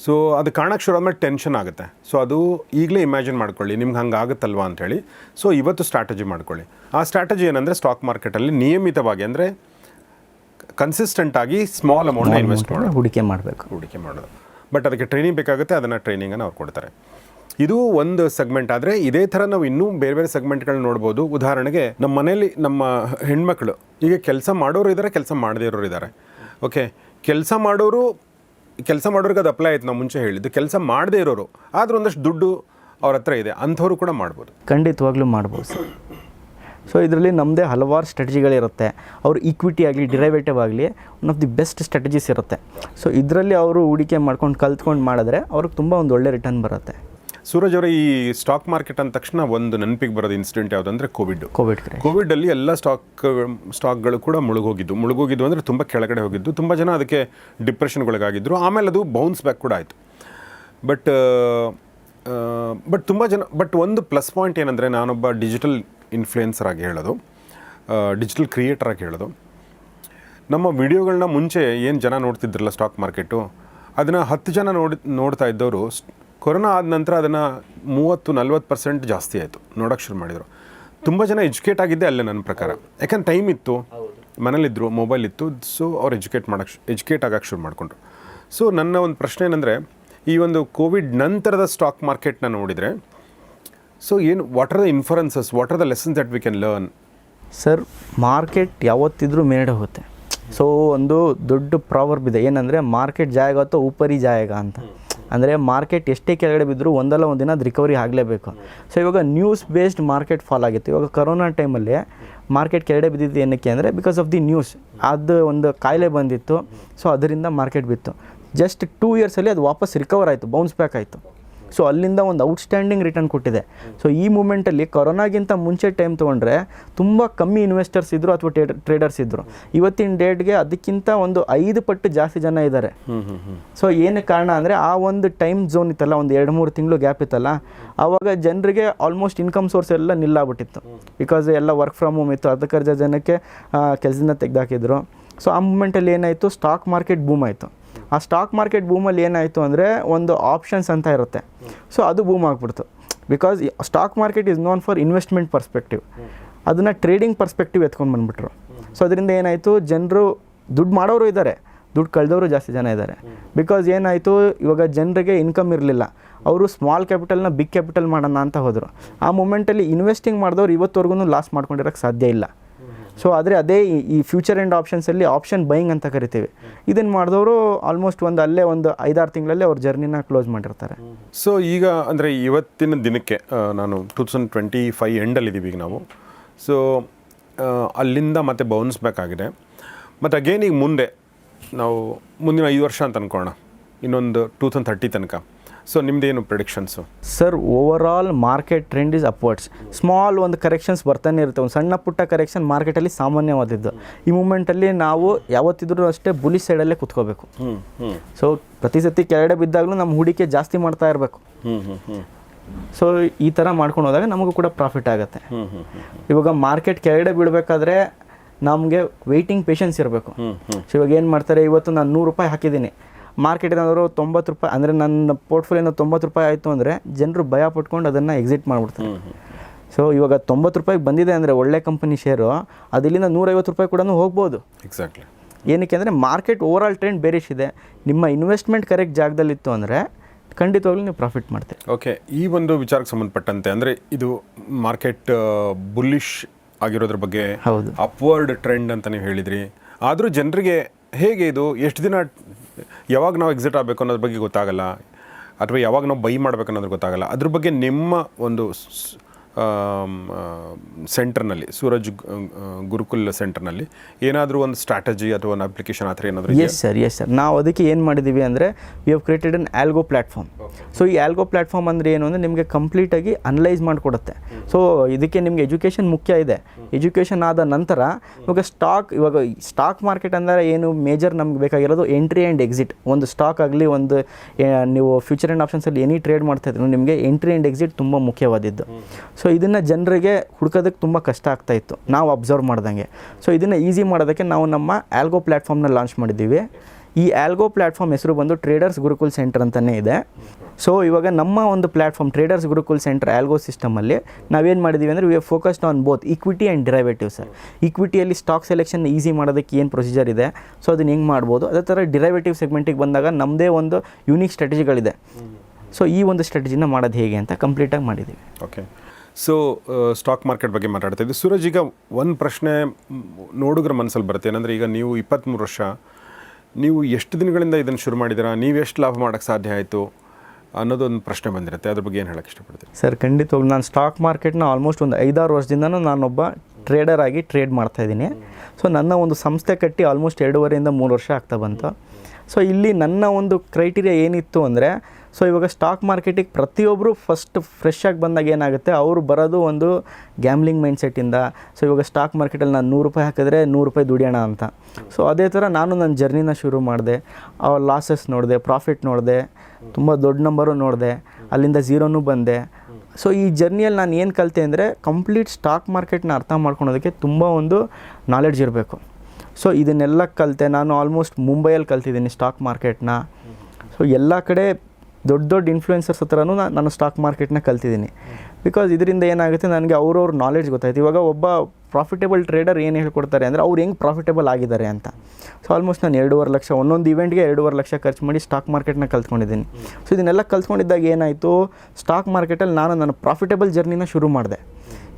ಸೊ ಅದು ಕಾಣಕ್ಕೆ ಶುರು ಆದಮೇಲೆ ಟೆನ್ಷನ್ ಆಗುತ್ತೆ. ಸೊ ಅದು ಈಗಲೇ ಇಮ್ಯಾಜಿನ್ ಮಾಡ್ಕೊಳ್ಳಿ, ನಿಮ್ಗೆ ಹಂಗೆ ಆಗುತ್ತಲ್ವಾ ಅಂಥೇಳಿ ಸೊ ಇವತ್ತು ಸ್ಟ್ರಾಟಜಿ ಮಾಡ್ಕೊಳ್ಳಿ. ಆ ಸ್ಟ್ರಾಟಜಿ ಏನಂದರೆ ಸ್ಟಾಕ್ ಮಾರ್ಕೆಟಲ್ಲಿ ನಿಯಮಿತವಾಗಿ, ಅಂದರೆ ಕನ್ಸಿಸ್ಟೆಂಟ್ ಆಗಿ ಸ್ಮಾಲ್ ಅಮೌಂಟ್ ಇನ್ವೆಸ್ಟ್ ಮಾಡೋದು. ಹೂಡಿಕೆ ಮಾಡಬೇಕು. ಹೂಡಿಕೆ ಮಾಡೋದು. ಬಟ್ ಅದಕ್ಕೆ ಟ್ರೈನಿಂಗ್ ಬೇಕಾಗುತ್ತೆ ಅದನ್ನು ಟ್ರೈನಿಂಗನ್ನು ಅವ್ರು ಕೊಡ್ತಾರೆ. ಇದು ಒಂದು ಸೆಗ್ಮೆಂಟ್ ಆದರೆ ಇದೇ ಥರ ನಾವು ಇನ್ನೂ ಬೇರೆ ಬೇರೆ ಸೆಗ್ಮೆಂಟ್ಗಳನ್ನ ನೋಡ್ಬೋದು. ಉದಾಹರಣೆಗೆ ನಮ್ಮ ಮನೇಲಿ ನಮ್ಮ ಹೆಣ್ಮಕ್ಳು ಈಗ ಕೆಲಸ ಮಾಡೋರು ಇದ್ದಾರೆ ಕೆಲಸ ಮಾಡದೇ ಇರೋರು ಇದ್ದಾರೆ ಓಕೆ ಕೆಲಸ ಮಾಡೋರು ಕೆಲಸ ಮಾಡೋರಿಗೆ ಅದು ಅಪ್ಲೈ ಆಯ್ತು ನಾವು ಮುಂಚೆ ಹೇಳಿದ್ದು. ಕೆಲಸ ಮಾಡದೇ ಇರೋರು ಆದರೂ ಒಂದಷ್ಟು ದುಡ್ಡು ಅವ್ರ ಹತ್ರ ಇದೆ. ಅಂಥವ್ರು ಕೂಡ ಮಾಡ್ಬೋದು. ಖಂಡಿತವಾಗ್ಲೂ ಮಾಡ್ಬೋದು ಸರ್. ಸೊ ಇದರಲ್ಲಿ ನಮ್ಮದೇ ಹಲವಾರು ಸ್ಟ್ರಾಟಜಿಗಳಿರುತ್ತೆ ಅವರು ಈಕ್ವಿಟಿ ಆಗಲಿ ಡಿರೈವೇಟಿವ್ ಆಗಲಿ one of the best strategies ಇರುತ್ತೆ. ಸೊ ಇದರಲ್ಲಿ ಅವರು ಹೂಡಿಕೆ ಮಾಡ್ಕೊಂಡು ಕಲ್ತ್ಕೊಂಡು ಮಾಡಿದ್ರೆ ಅವ್ರಿಗೆ ತುಂಬ ಒಂದು ಒಳ್ಳೆ ರಿಟರ್ನ್ ಬರುತ್ತೆ. ಸೂರಜ್ ಅವರ ಈ ಸ್ಟಾಕ್ ಮಾರ್ಕೆಟ್ ಅಂದ ತಕ್ಷಣ ಒಂದು ನೆನಪಿಗೆ ಬರೋದು ಇನ್ಸಿಡೆಂಟ್ ಯಾವುದಂದ್ರೆ ಕೋವಿಡ್ ಕೋವಿಡ್ ಕೋವಿಡ್ ಕೋವಿಡಲ್ಲಿ ಎಲ್ಲ ಸ್ಟಾಕ್ ಸ್ಟಾಕ್ಗಳು ಕೂಡ ಮುಳುಗೋಗಿದ್ದು. ಮುಳುಗೋಗಿದ್ದು ಅಂದರೆ ತುಂಬ ಕೆಳಗಡೆ ಹೋಗಿದ್ದು. ತುಂಬ ಜನ ಅದಕ್ಕೆ ಡಿಪ್ರೆಷನ್ಗೊಳಗಾಗಿದ್ದರು ಆಮೇಲೆ ಅದು ಬೌನ್ಸ್ ಬ್ಯಾಕ್ ಕೂಡ ಆಯಿತು. ಬಟ್ ಬಟ್ ತುಂಬ ಜನ ಬಟ್ ಒಂದು ಪ್ಲಸ್ ಪಾಯಿಂಟ್ ಏನಂದರೆ ನಾನೊಬ್ಬ ಡಿಜಿಟಲ್ ಇನ್ಫ್ಲುಯೆನ್ಸರ್ ಆಗಿ ಹೇಳೋದು ಡಿಜಿಟಲ್ ಕ್ರಿಯೇಟರ್ ಆಗಿ ಹೇಳೋದು. ನಮ್ಮ ವಿಡಿಯೋಗಳನ್ನ ಮುಂಚೆ ಏನು ಜನ ನೋಡ್ತಿದ್ರಲ್ಲ ಸ್ಟಾಕ್ ಮಾರ್ಕೆಟು ಅದನ್ನು ಹತ್ತು ಜನ ನೋಡಿ, ನೋಡ್ತಾ ಇದ್ದವರು ಕೊರೋನಾ ಆದ ನಂತರ ಅದನ್ನು ಮೂವತ್ತು, ನಲ್ವತ್ತು ಪರ್ಸೆಂಟ್ ಜಾಸ್ತಿ ಆಯಿತು ನೋಡೋಕ್ಕೆ ಶುರು ಮಾಡಿದರು. ತುಂಬ ಜನ ಎಜುಕೇಟ್ ಆಗಿದ್ದೆ ಅಲ್ಲೇ ನನ್ನ ಪ್ರಕಾರ. ಯಾಕಂದ್ರೆ ಟೈಮ್ ಇತ್ತು ಮನೇಲಿದ್ದರು ಮೊಬೈಲ್ ಇತ್ತು ಸೊ ಅವ್ರು ಎಜುಕೇಟ್ ಮಾಡೋಕ್ಕೆ ಎಜುಕೇಟ್ ಆಗೋಕೆ ಶುರು ಮಾಡಿಕೊಂಡ್ರು. ಸೊ ನನ್ನ ಒಂದು ಪ್ರಶ್ನೆ ಏನಂದರೆ, ಈ ಒಂದು ಕೋವಿಡ್ ನಂತರದ ಸ್ಟಾಕ್ ಮಾರ್ಕೆಟ್ನ ನೋಡಿದರೆ ಸೊ ಏನು what are the inferences what are the lessons that we can learn sir market ಯಾವತ್ತಿದ್ರೂ ಮೇಡ ಹೋಗುತ್ತೆ. ಸೊ ಒಂದು ದೊಡ್ಡ ಪ್ರಾವರ್ಬ್ ಇದೆ. ಏನಂದರೆ ಮಾರ್ಕೆಟ್ ಜಾಯಗ ಉಪರಿ ಜಾಯಗ ಅಂತ. ಅಂದರೆ ಮಾರ್ಕೆಟ್ ಎಷ್ಟೇ ಕೆಳಗಡೆ ಬಿದ್ದರೂ ಒಂದಲ್ಲ ಒಂದು ದಿನ ಅದು ರಿಕವರಿ ಆಗಲೇಬೇಕು. ಸೊ ಇವಾಗ ನ್ಯೂಸ್ ಬೇಸ್ಡ್ ಮಾರ್ಕೆಟ್ ಫಾಲ್ ಆಗಿತ್ತು. ಇವಾಗ ಕರೋನಾ ಟೈಮಲ್ಲಿ ಮಾರ್ಕೆಟ್ ಕೆಳಗಡೆ ಬಿದ್ದಿದ್ದು ಏನಕ್ಕೆ ಅಂದರೆ ಬಿಕಾಸ್ ಆಫ್ ದಿ ನ್ಯೂಸ್ ಅದು ಒಂದು ಕಾಯಿಲೆ ಬಂದಿತ್ತು. ಸೊ ಅದರಿಂದ ಮಾರ್ಕೆಟ್ ಬಿತ್ತು. ಜಸ್ಟ್ ಟೂ ಇಯರ್ಸಲ್ಲಿ ಅದು ವಾಪಸ್ ರಿಕವರ್ ಆಯಿತು ಬೌನ್ಸ್ ಬ್ಯಾಕ್ ಆಯಿತು. ಸೊ ಅಲ್ಲಿಂದ ಒಂದು ಔಟ್ಸ್ಟ್ಯಾಂಡಿಂಗ್ ರಿಟರ್ನ್ ಕೊಟ್ಟಿದೆ. ಸೊ ಈ ಮೂಮೆಂಟಲ್ಲಿ ಕೊರೋನಾಗಿಂತ ಮುಂಚೆ ಟೈಮ್ ತೊಗೊಂಡ್ರೆ ತುಂಬ ಕಮ್ಮಿ ಇನ್ವೆಸ್ಟರ್ಸ್ ಇದ್ದರು ಅಥವಾ ಟ್ರೇಡರ್ಸ್ ಇದ್ದರು ಇವತ್ತಿನ ಡೇಟ್ಗೆ ಅದಕ್ಕಿಂತ ಒಂದು ಐದು ಪಟ್ಟು ಜಾಸ್ತಿ ಜನ ಇದ್ದಾರೆ ಸೊ ಏನು ಕಾರಣ ಅಂದರೆ ಆ ಒಂದು ಟೈಮ್ ಝೋನ್ ಇತ್ತಲ್ಲ ಒಂದು ಎರಡು ಮೂರು ತಿಂಗಳು ಗ್ಯಾಪ್ ಇತ್ತಲ್ಲ ಆವಾಗ ಜನರಿಗೆ ಆಲ್ಮೋಸ್ಟ್ ಇನ್ಕಮ್ ಸೋರ್ಸ್ ಎಲ್ಲ ನಿಲ್ಲಾಗ್ಬಿಟ್ಟಿತ್ತು. ಬಿಕಾಸ್ ಎಲ್ಲ ವರ್ಕ್ ಫ್ರಮ್ ಹೋಮ್ ಇತ್ತು ಅದಕ್ಕರ್ಜ ಜನಕ್ಕೆ ಕೆಲಸದಿಂದ ತೆಗೆದಾಕಿದ್ರು. ಸೊ ಆ ಮೂಮೆಂಟಲ್ಲಿ ಏನಾಯಿತು ಸ್ಟಾಕ್ ಮಾರ್ಕೆಟ್ ಬೂಮ್ ಆಯಿತು. ಆ ಸ್ಟಾಕ್ ಮಾರ್ಕೆಟ್ ಬೂಮಲ್ಲಿ ಏನಾಯಿತು ಅಂದರೆ ಒಂದು ಆಪ್ಷನ್ಸ್ ಅಂತ ಇರುತ್ತೆ. ಸೊ ಅದು ಬೂಮ್ ಆಗಿಬಿಡ್ತು. Because stock market is known for investment perspective ಅದನ್ನು ಟ್ರೇಡಿಂಗ್ ಪರ್ಸ್ಪೆಕ್ಟಿವ್ ಎತ್ಕೊಂಡು ಬಂದುಬಿಟ್ರು. ಸೊ ಅದರಿಂದ ಏನಾಯಿತು? ಜನರು ದುಡ್ಡು ಮಾಡೋರು ಇದ್ದಾರೆ ದುಡ್ಡು ಕಳೆದವರು ಜಾಸ್ತಿ ಜನ ಇದ್ದಾರೆ ಬಿಕಾಸ್ ಏನಾಯಿತು? ಇವಾಗ ಜನರಿಗೆ ಇನ್ಕಮ್ ಇರಲಿಲ್ಲ. ಅವರು ಸ್ಮಾಲ್ ಕ್ಯಾಪಿಟಲ್ನ ಬಿಗ್ ಕ್ಯಾಪಿಟಲ್ ಮಾಡೋಣ ಅಂತ ಹೋದರು. ಆ ಮೂಮೆಂಟಲ್ಲಿ ಇನ್ವೆಸ್ಟಿಂಗ್ ಮಾಡಿದವ್ರು ಇವತ್ತವರೆಗೂ ಲಾಸ್ ಮಾಡ್ಕೊಂಡಿರೋಕ್ಕೆ ಸಾಧ್ಯ ಇಲ್ಲ. ಸೊ ಆದರೆ ಅದೇ ಈ- ಫ್ಯೂಚರ್ ಆ್ಯಂಡ್ ಆಪ್ಷನ್ಸಲ್ಲಿ ಆಪ್ಷನ್ ಬೈಯಿಂಗ್ ಅಂತ ಕರಿತೀವಿ. ಇದನ್ನು ಮಾಡಿದವರು ಆಲ್ಮೋಸ್ಟ್ ಒಂದು ಅಲ್ಲೇ ಒಂದು ಐದಾರು ತಿಂಗಳಲ್ಲಿ ಅವ್ರ ಜರ್ನಿನ ಕ್ಲೋಸ್ ಮಾಡಿರ್ತಾರೆ. ಸೊ ಈಗ ಅಂದರೆ ಇವತ್ತಿನ ದಿನಕ್ಕೆ ನಾನು ಟೂ ತೌಸಂಡ್ ಟ್ವೆಂಟಿ ಫೈ ಎಂಡಲ್ಲಿದ್ದೀವಿ ಈಗ ನಾವು. ಸೊ ಅಲ್ಲಿಂದ ಮತ್ತೆ ಬೌನ್ಸ್ ಬ್ಯಾಕ್ ಆಗಿದೆ. ಮತ್ತು ಅಗೇನ್ ಈಗ ಮುಂದೆ, ನಾವು ಮುಂದಿನ ಐದು ವರ್ಷ ಅಂತ ಅನ್ಕೊಳ್ಳೋಣ. ಇನ್ನೊಂದು ಟೂ ತೌಸಂಡ್ ತರ್ಟಿ ತನಕ. ಸೊ ನಿಮ್ದೇನು predictions sir over all market trend is upwards small ಒಂದು ಕರೆಕ್ಷನ್ಸ್ ಬರ್ತಾನೆ ಇರುತ್ತೆ. ಒಂದು ಸಣ್ಣ ಪುಟ್ಟ ಕರೆಕ್ಷನ್ ಮಾರ್ಕೆಟಲ್ಲಿ ಸಾಮಾನ್ಯವಾದದ್ದು. ಈ ಮೂಮೆಂಟಲ್ಲಿ ನಾವು ಯಾವತ್ತಿದ್ರೂ ಅಷ್ಟೇ ಬುಲಿ ಸೈಡಲ್ಲೇ ಕುತ್ಕೋಬೇಕು. ಸೊ ಪ್ರತಿ ಸತಿ ಕೆಳಗಡೆ ಬಿದ್ದಾಗಲೂ ನಮ್ಮ ಹೂಡಿಕೆ ಜಾಸ್ತಿ ಮಾಡ್ತಾ ಇರಬೇಕು. ಸೊ ಈ ಥರ ಮಾಡ್ಕೊಂಡು ಹೋದಾಗ ನಮಗೂ ಕೂಡ ಪ್ರಾಫಿಟ್ ಆಗುತ್ತೆ. ಇವಾಗ ಮಾರ್ಕೆಟ್ ಕೆಳಗಡೆ ಬಿಡಬೇಕಾದ್ರೆ ನಮಗೆ ವೆಯ್ಟಿಂಗ್ ಪೇಷನ್ಸ್ ಇರಬೇಕು. ಸೊ ಇವಾಗ ಏನು ಮಾಡ್ತಾರೆ? ಇವತ್ತು ನಾನು ನೂರು ರೂಪಾಯಿ ಹಾಕಿದ್ದೀನಿ. ಮಾರ್ಕೆಟ್ ಏನಾದರೂ ತೊಂಬತ್ತು ರೂಪಾಯಿ ಅಂದರೆ ನನ್ನ ಪೋರ್ಟ್ಫೋಲಿಯೋ ತೊಂಬತ್ತು ರೂಪಾಯಿ ಆಯಿತು ಅಂದರೆ ಜನರು ಭಯ ಪಟ್ಕೊಂಡು ಅದನ್ನು ಎಕ್ಸಿಟ್ ಮಾಡಿಬಿಡ್ತಾರೆ. ಸೊ ಇವಾಗ ತೊಂಬತ್ತು ರೂಪಾಯಿಗೆ ಬಂದಿದೆ ಅಂದರೆ ಒಳ್ಳೆ ಕಂಪನಿ ಶೇರು ಅದು ಇಲ್ಲಿಂದ ನೂರೈವತ್ತು ರೂಪಾಯಿ ಕೂಡ ಹೋಗ್ಬೋದು. ಎಕ್ಸಾಕ್ಟ್ಲಿ ಏನಕ್ಕೆ ಅಂದರೆ market over all trend bearish ಇದೆ. ನಿಮ್ಮ ಇನ್ವೆಸ್ಟ್ಮೆಂಟ್ ಕರೆಕ್ಟ್ ಜಾಗದಲ್ಲಿತ್ತು ಅಂದರೆ ಖಂಡಿತವಾಗ್ಲೂ ನೀವು ಪ್ರಾಫಿಟ್ ಮಾಡ್ತೀರಿ. ಓಕೆ ಈ ಒಂದು ವಿಚಾರಕ್ಕೆ ಸಂಬಂಧಪಟ್ಟಂತೆ ಅಂದರೆ ಇದು ಮಾರ್ಕೆಟ್ ಬುಲ್ಲಿಶ್ ಆಗಿರೋದ್ರ ಬಗ್ಗೆ ಹೌದು. ಅಪ್ವರ್ಡ್ ಟ್ರೆಂಡ್ ಅಂತ ನೀವು ಹೇಳಿದ್ರಿ. ಆದರೂ ಜನರಿಗೆ ಹೇಗೆ ಇದು? ಎಷ್ಟು ದಿನ ಯಾವಾಗ ನಾವು ಎಕ್ಸಿಟ್ ಆಗಬೇಕು ಅನ್ನೋದ್ರ ಬಗ್ಗೆ ಗೊತ್ತಾಗಲ್ಲ, ಅಥವಾ ಯಾವಾಗ ನಾವು ಬೈ ಮಾಡಬೇಕು ಅನ್ನೋದ್ರ ಗೊತ್ತಾಗಲ್ಲ, ಅದ್ರ ಬಗ್ಗೆ ನಿಮ್ಮ ಒಂದು ಸೆಂಟರ್ನಲ್ಲಿ ಸೂರಜ್ ಗುರುಕುಲ್ ಸೆಂಟರ್ನಲ್ಲಿ ಏನಾದರೂ ಒಂದು ಸ್ಟ್ರಾಟಜಿ ಅಥವಾ ಒಂದು ಅಪ್ಲಿಕೇಶನ್ ಆ ಥರ ಏನಾದರೂ ಎಸ್ ಸರ್ ಎಸ್ ಸರ್ ನಾವು ಅದಕ್ಕೆ ಏನು ಮಾಡಿದ್ದೀವಿ ಅಂದರೆ we have created an algo platform so ಈ ಆಲ್ಗೋ ಪ್ಲ್ಯಾಟ್ಫಾರ್ಮ್ ಅಂದರೆ ಏನು ಅಂದರೆ ನಿಮಗೆ ಕಂಪ್ಲೀಟಾಗಿ ಅನಲೈಸ್ ಮಾಡಿಕೊಡುತ್ತೆ. ಸೊ ಇದಕ್ಕೆ ನಿಮಗೆ ಎಜುಕೇಷನ್ ಮುಖ್ಯ ಇದೆ. ಎಜುಕೇಷನ್ ಆದ ನಂತರ ಇವಾಗ ಸ್ಟಾಕ್ ಇವಾಗ ಸ್ಟಾಕ್ ಮಾರ್ಕೆಟ್ ಅಂದರೆ ಏನು ಮೇಜರ್ ನಮ್ಗೆ ಬೇಕಾಗಿರೋದು ಎಂಟ್ರಿ ಆ್ಯಂಡ್ ಎಕ್ಸಿಟ್ ಒಂದು ಸ್ಟಾಕ್ ಆಗಲಿ ಒಂದು ನೀವು ಫ್ಯೂಚರ್ ಆ್ಯಂಡ್ ಆಪ್ಷನ್ಸಲ್ಲಿ ಎನಿ ಟ್ರೇಡ್ ಮಾಡ್ತಾ ಇದ್ರು ನಿಮಗೆ ಎಂಟ್ರಿ ಆ್ಯಂಡ್ ಎಕ್ಸಿಟ್ ತುಂಬ ಮುಖ್ಯವಾದದ್ದು. ಸೊ ಇದನ್ನು ಜನರಿಗೆ ಹುಡ್ಕೋದಕ್ಕೆ ತುಂಬ ಕಷ್ಟ ಆಗ್ತಾ ಇತ್ತು. ನಾವು ಅಬ್ಸರ್ವ್ ಮಾಡ್ದಂಗೆ. ಸೊ ಇದನ್ನು ಈಸಿ ಮಾಡೋದಕ್ಕೆ ನಾವು ನಮ್ಮ ಆಲ್ಗೋ ಪ್ಲ್ಯಾಟ್ಫಾರ್ಮ್ನ ಲಾಂಚ್ ಮಾಡಿದ್ದೀವಿ. ಈ ಆಲ್ಗೋ ಪ್ಲ್ಯಾಟ್ಫಾರ್ಮ್ ಹೆಸರು ಬಂದು ಟ್ರೇಡರ್ಸ್ ಗುರುಕುಲ್ ಸೆಂಟರ್ ಅಂತಲೇ ಇದೆ. ಸೊ ಇವಾಗ ನಮ್ಮ ಒಂದು platform traders Gurukul center algo ಸಿಸ್ಟಮಲ್ಲಿ ನಾವೇನು ಮಾಡಿದ್ದೀವಿ ಅಂದರೆ we focused on both equity and derivative sir ಇಕ್ವಿಟಿಯಲ್ಲಿ stock selection easy ಮಾಡೋದಕ್ಕೆ ಏನು ಪ್ರೊಸೀಜರ್ ಇದೆ? ಸೊ ಅದನ್ನ ಹೆಂಗೆ ಮಾಡ್ಬೋದು? ಅದೇ ಥರ ಡಿರೈವೇಟಿವ್ ಸೆಗ್ಮೆಂಟಿಗೆ ಬಂದಾಗ ನಮ್ಮದೇ ಒಂದು ಯುನೀಕ್ ಸ್ಟ್ರಾಟಜಿಗಳಿದೆ ಸೊ ಈ ಒಂದು ಸ್ಟ್ರಾಟಜಿನ ಮಾಡೋದು ಹೇಗೆ ಅಂತ ಕಂಪ್ಲೀಟಾಗಿ ಮಾಡಿದ್ದೀವಿ ಓಕೆ ಸೊ ಸ್ಟಾಕ್ ಮಾರ್ಕೆಟ್ ಬಗ್ಗೆ ಮಾತಾಡ್ತಾ ಇದ್ದೀವಿ ಸೂರಜ್, ಈಗ ಒಂದು ಪ್ರಶ್ನೆ ನೋಡುಗ್ರ ಮನಸ್ಸಲ್ಲಿ ಬರುತ್ತೆ. ಏನಂದರೆ ಈಗ ನೀವು ಇಪ್ಪತ್ತ್ಮೂರು ವರ್ಷ, ನೀವು ಎಷ್ಟು ದಿನಗಳಿಂದ ಇದನ್ನು ಶುರು ಮಾಡಿದ್ದೀರಾ? ನೀವು ಎಷ್ಟು ಲಾಭ ಮಾಡೋಕ್ಕೆ ಸಾಧ್ಯ ಆಯಿತು? ಅನ್ನೋದೊಂದು ಪ್ರಶ್ನೆ ಬಂದಿರುತ್ತೆ. ಅದ್ರ ಬಗ್ಗೆ ಏನು ಹೇಳಕ್ಕೆ ಇಷ್ಟಪಡ್ತೀನಿ ಸರ್ ಖಂಡಿತವಾಗ್ಲೂ ನಾನು ಸ್ಟಾಕ್ ಮಾರ್ಕೆಟ್ನ ಆಲ್ಮೋಸ್ಟ್ ಒಂದು ಐದಾರು ವರ್ಷದಿಂದನೂ ನಾನೊಬ್ಬ ಟ್ರೇಡರ್ ಆಗಿ ಟ್ರೇಡ್ ಮಾಡ್ತಾ ಇದ್ದೀನಿ. ಸೊ ನನ್ನ ಒಂದು ಸಂಸ್ಥೆ ಕಟ್ಟಿ ಆಲ್ಮೋಸ್ಟ್ ಎರಡೂವರೆಯಿಂದ ಮೂರು ವರ್ಷ ಆಗ್ತಾ ಬಂತು. ಸೊ ಇಲ್ಲಿ ನನ್ನ ಒಂದು ಕ್ರೈಟೀರಿಯಾ ಏನಿತ್ತು ಅಂದರೆ ಸೊ ಇವಾಗ ಸ್ಟಾಕ್ ಮಾರ್ಕೆಟಿಗೆ ಪ್ರತಿಯೊಬ್ಬರು ಫಸ್ಟ್ ಫ್ರೆಶ್ ಆಗಿ ಬಂದಾಗ ಏನಾಗುತ್ತೆ? ಅವರು ಬರೋದು ಒಂದು ಗ್ಯಾಮ್ಲಿಂಗ್ ಮೈಂಡ್ಸೆಟ್ಟಿಂದ ಸೊ ಇವಾಗ ಸ್ಟಾಕ್ ಮಾರ್ಕೆಟಲ್ಲಿ ನಾನು ನೂರು ರೂಪಾಯಿ ಹಾಕಿದ್ರೆ ನೂರು ರೂಪಾಯಿ ದುಡಿಯೋಣ ಅಂತ. ಸೊ ಅದೇ ಥರ ನಾನು ನನ್ನ ಜರ್ನಿನ ಶುರು ಮಾಡಿದೆ. ಆ ಲಾಸಸ್ ನೋಡಿದೆ ಪ್ರಾಫಿಟ್ ನೋಡಿದೆ, ತುಂಬ ದೊಡ್ಡ ನಂಬರು ನೋಡಿದೆ. ಅಲ್ಲಿಂದ ಝೀರೋನೂ ಬಂದೆ. ಸೊ ಈ ಜರ್ನಿಯಲ್ಲಿ ನಾನು ಏನು ಕಲಿತೆ ಅಂದರೆ ಕಂಪ್ಲೀಟ್ ಸ್ಟಾಕ್ ಮಾರ್ಕೆಟ್ನ ಅರ್ಥ ಮಾಡ್ಕೊಳೋದಕ್ಕೆ ತುಂಬ ಒಂದು ನಾಲೆಡ್ಜ್ ಇರಬೇಕು. ಸೊ ಇದನ್ನೆಲ್ಲ ಕಲಿತೆ. ನಾನು ಆಲ್ಮೋಸ್ಟ್ ಮುಂಬೈಯಲ್ಲಿ ಕಲ್ತಿದ್ದೀನಿ ಸ್ಟಾಕ್ ಮಾರ್ಕೆಟ್ನ ಸೊ ಎಲ್ಲ ಕಡೆ ದೊಡ್ಡ ದೊಡ್ಡ ಇನ್ಫ್ಲೂಯೆನ್ಸರ್ಸ್ ಹತ್ರನೂ ನಾನು ನಾನು ಸ್ಟಾಕ್ ಮಾರ್ಕೆಟ್ನ ಕಲ್ತಿದ್ದೀನಿ. ಬಿಕಾಸ್ ಇದರಿಂದ ಏನಾಗುತ್ತೆ, ನನಗೆ ಅವ್ರವ್ರ ನಾಲೆಡ್ಜ್ ಗೊತ್ತಾಯ್ತು. ಇವಾಗ ಒಬ್ಬ ಪ್ರಾಫಿಟೇಬಲ್ ಟ್ರೇಡರ್ ಏನು ಹೇಳ್ಕೊಡ್ತಾರೆ ಅಂದರೆ ಅವ್ರು ಹೆಂಗೆ ಪ್ರಾಫಿಟೇಬಲ್ ಆಗಿದ್ದಾರೆ ಅಂತ. ಸೊ ಆಲ್ಮೋಸ್ಟ್ ನಾನು ಎರಡೂವರೆ ಲಕ್ಷ, ಒಂದೊಂದು ಇವೆಂಟ್ಗೆ ಎರಡೂವರೆ ಲಕ್ಷ ಖರ್ಚು ಮಾಡಿ ಸ್ಟಾಕ್ ಮಾರ್ಕೆಟ್ನ ಕಲ್ತ್ಕೊಂಡಿದ್ದೀನಿ. ಸೊ ಇದನ್ನೆಲ್ಲ ಕಲ್ತ್ಕೊಂಡಿದ್ದಾಗ ಏನಾಯಿತು ಸ್ಟಾಕ್ ಮಾರ್ಕೆಟಲ್ಲಿ ನಾನು ನನ್ನ ಪ್ರಾಫಿಟೇಬಲ್ ಜರ್ನಿನ ಶುರು ಮಾಡಿದೆ.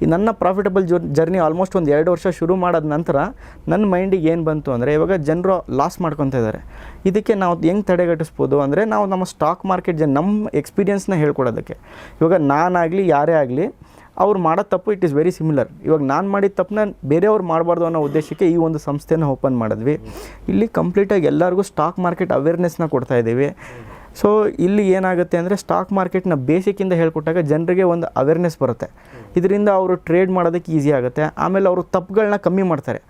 ಈ ನನ್ನ ಪ್ರಾಫಿಟಬಲ್ ಜರ್ ಜರ್ನಿ ಆಲ್ಮೋಸ್ಟ್ ಒಂದು ಎರಡು ವರ್ಷ ಶುರು ಮಾಡಾದ ನಂತರ ನನ್ನ ಮೈಂಡಿಗೆ ಏನು ಬಂತು ಅಂದರೆ ಇವಾಗ ಜನರು ಲಾಸ್ ಮಾಡ್ಕೊತಾ ಇದ್ದಾರೆ ಇದಕ್ಕೆ ನಾವು ಹೆಂಗೆ ತಡೆಗಟ್ಟಿಸ್ಬೋದು ಅಂದರೆ ನಾವು ನಮ್ಮ ಸ್ಟಾಕ್ ಮಾರ್ಕೆಟ್ ಜನ ನಮ್ಮ ಎಕ್ಸ್ಪೀರಿಯನ್ಸ್ನ ಹೇಳ್ಕೊಡೋದಕ್ಕೆ. ಇವಾಗ ನಾನಾಗಲಿ, ಯಾರೇ ಆಗಲಿ, ಅವ್ರು ಮಾಡೋ ತಪ್ಪು ಇಟ್ ಇಸ್ ವೆರಿ ಸಿಮಿಲರ್ ಇವಾಗ ನಾನು ಮಾಡಿದ ತಪ್ಪನ್ನ ಬೇರೆಯವ್ರು ಮಾಡಬಾರ್ದು ಅನ್ನೋ ಉದ್ದೇಶಕ್ಕೆ ಈ ಒಂದು ಸಂಸ್ಥೆನ ಓಪನ್ ಮಾಡಿದ್ವಿ. ಇಲ್ಲಿ ಕಂಪ್ಲೀಟಾಗಿ ಎಲ್ಲರಿಗೂ ಸ್ಟಾಕ್ ಮಾರ್ಕೆಟ್ ಅವೇರ್ನೆಸ್ನ ಕೊಡ್ತಾ ಇದ್ದೀವಿ. ಸೊ ಇಲ್ಲಿ ಏನಾಗುತ್ತೆ ಅಂದರೆ ಸ್ಟಾಕ್ ಮಾರ್ಕೆಟ್ನ ಬೇಸಿಕ್ಕಿಂದ ಹೇಳ್ಕೊಟ್ಟಾಗ ಜನರಿಗೆ ಒಂದು ಅವೇರ್ನೆಸ್ ಬರುತ್ತೆ. ಇದರಿಂದ ಅವರು ಟ್ರೇಡ್ ಮಾಡೋದಕ್ಕೆ ಈಸಿ ಆಗುತ್ತೆ. ಆಮೇಲೆ ಅವರು ತಪ್ಪುಗಳನ್ನ ಕಮ್ಮಿ ಮಾಡ್ತಾರೆ.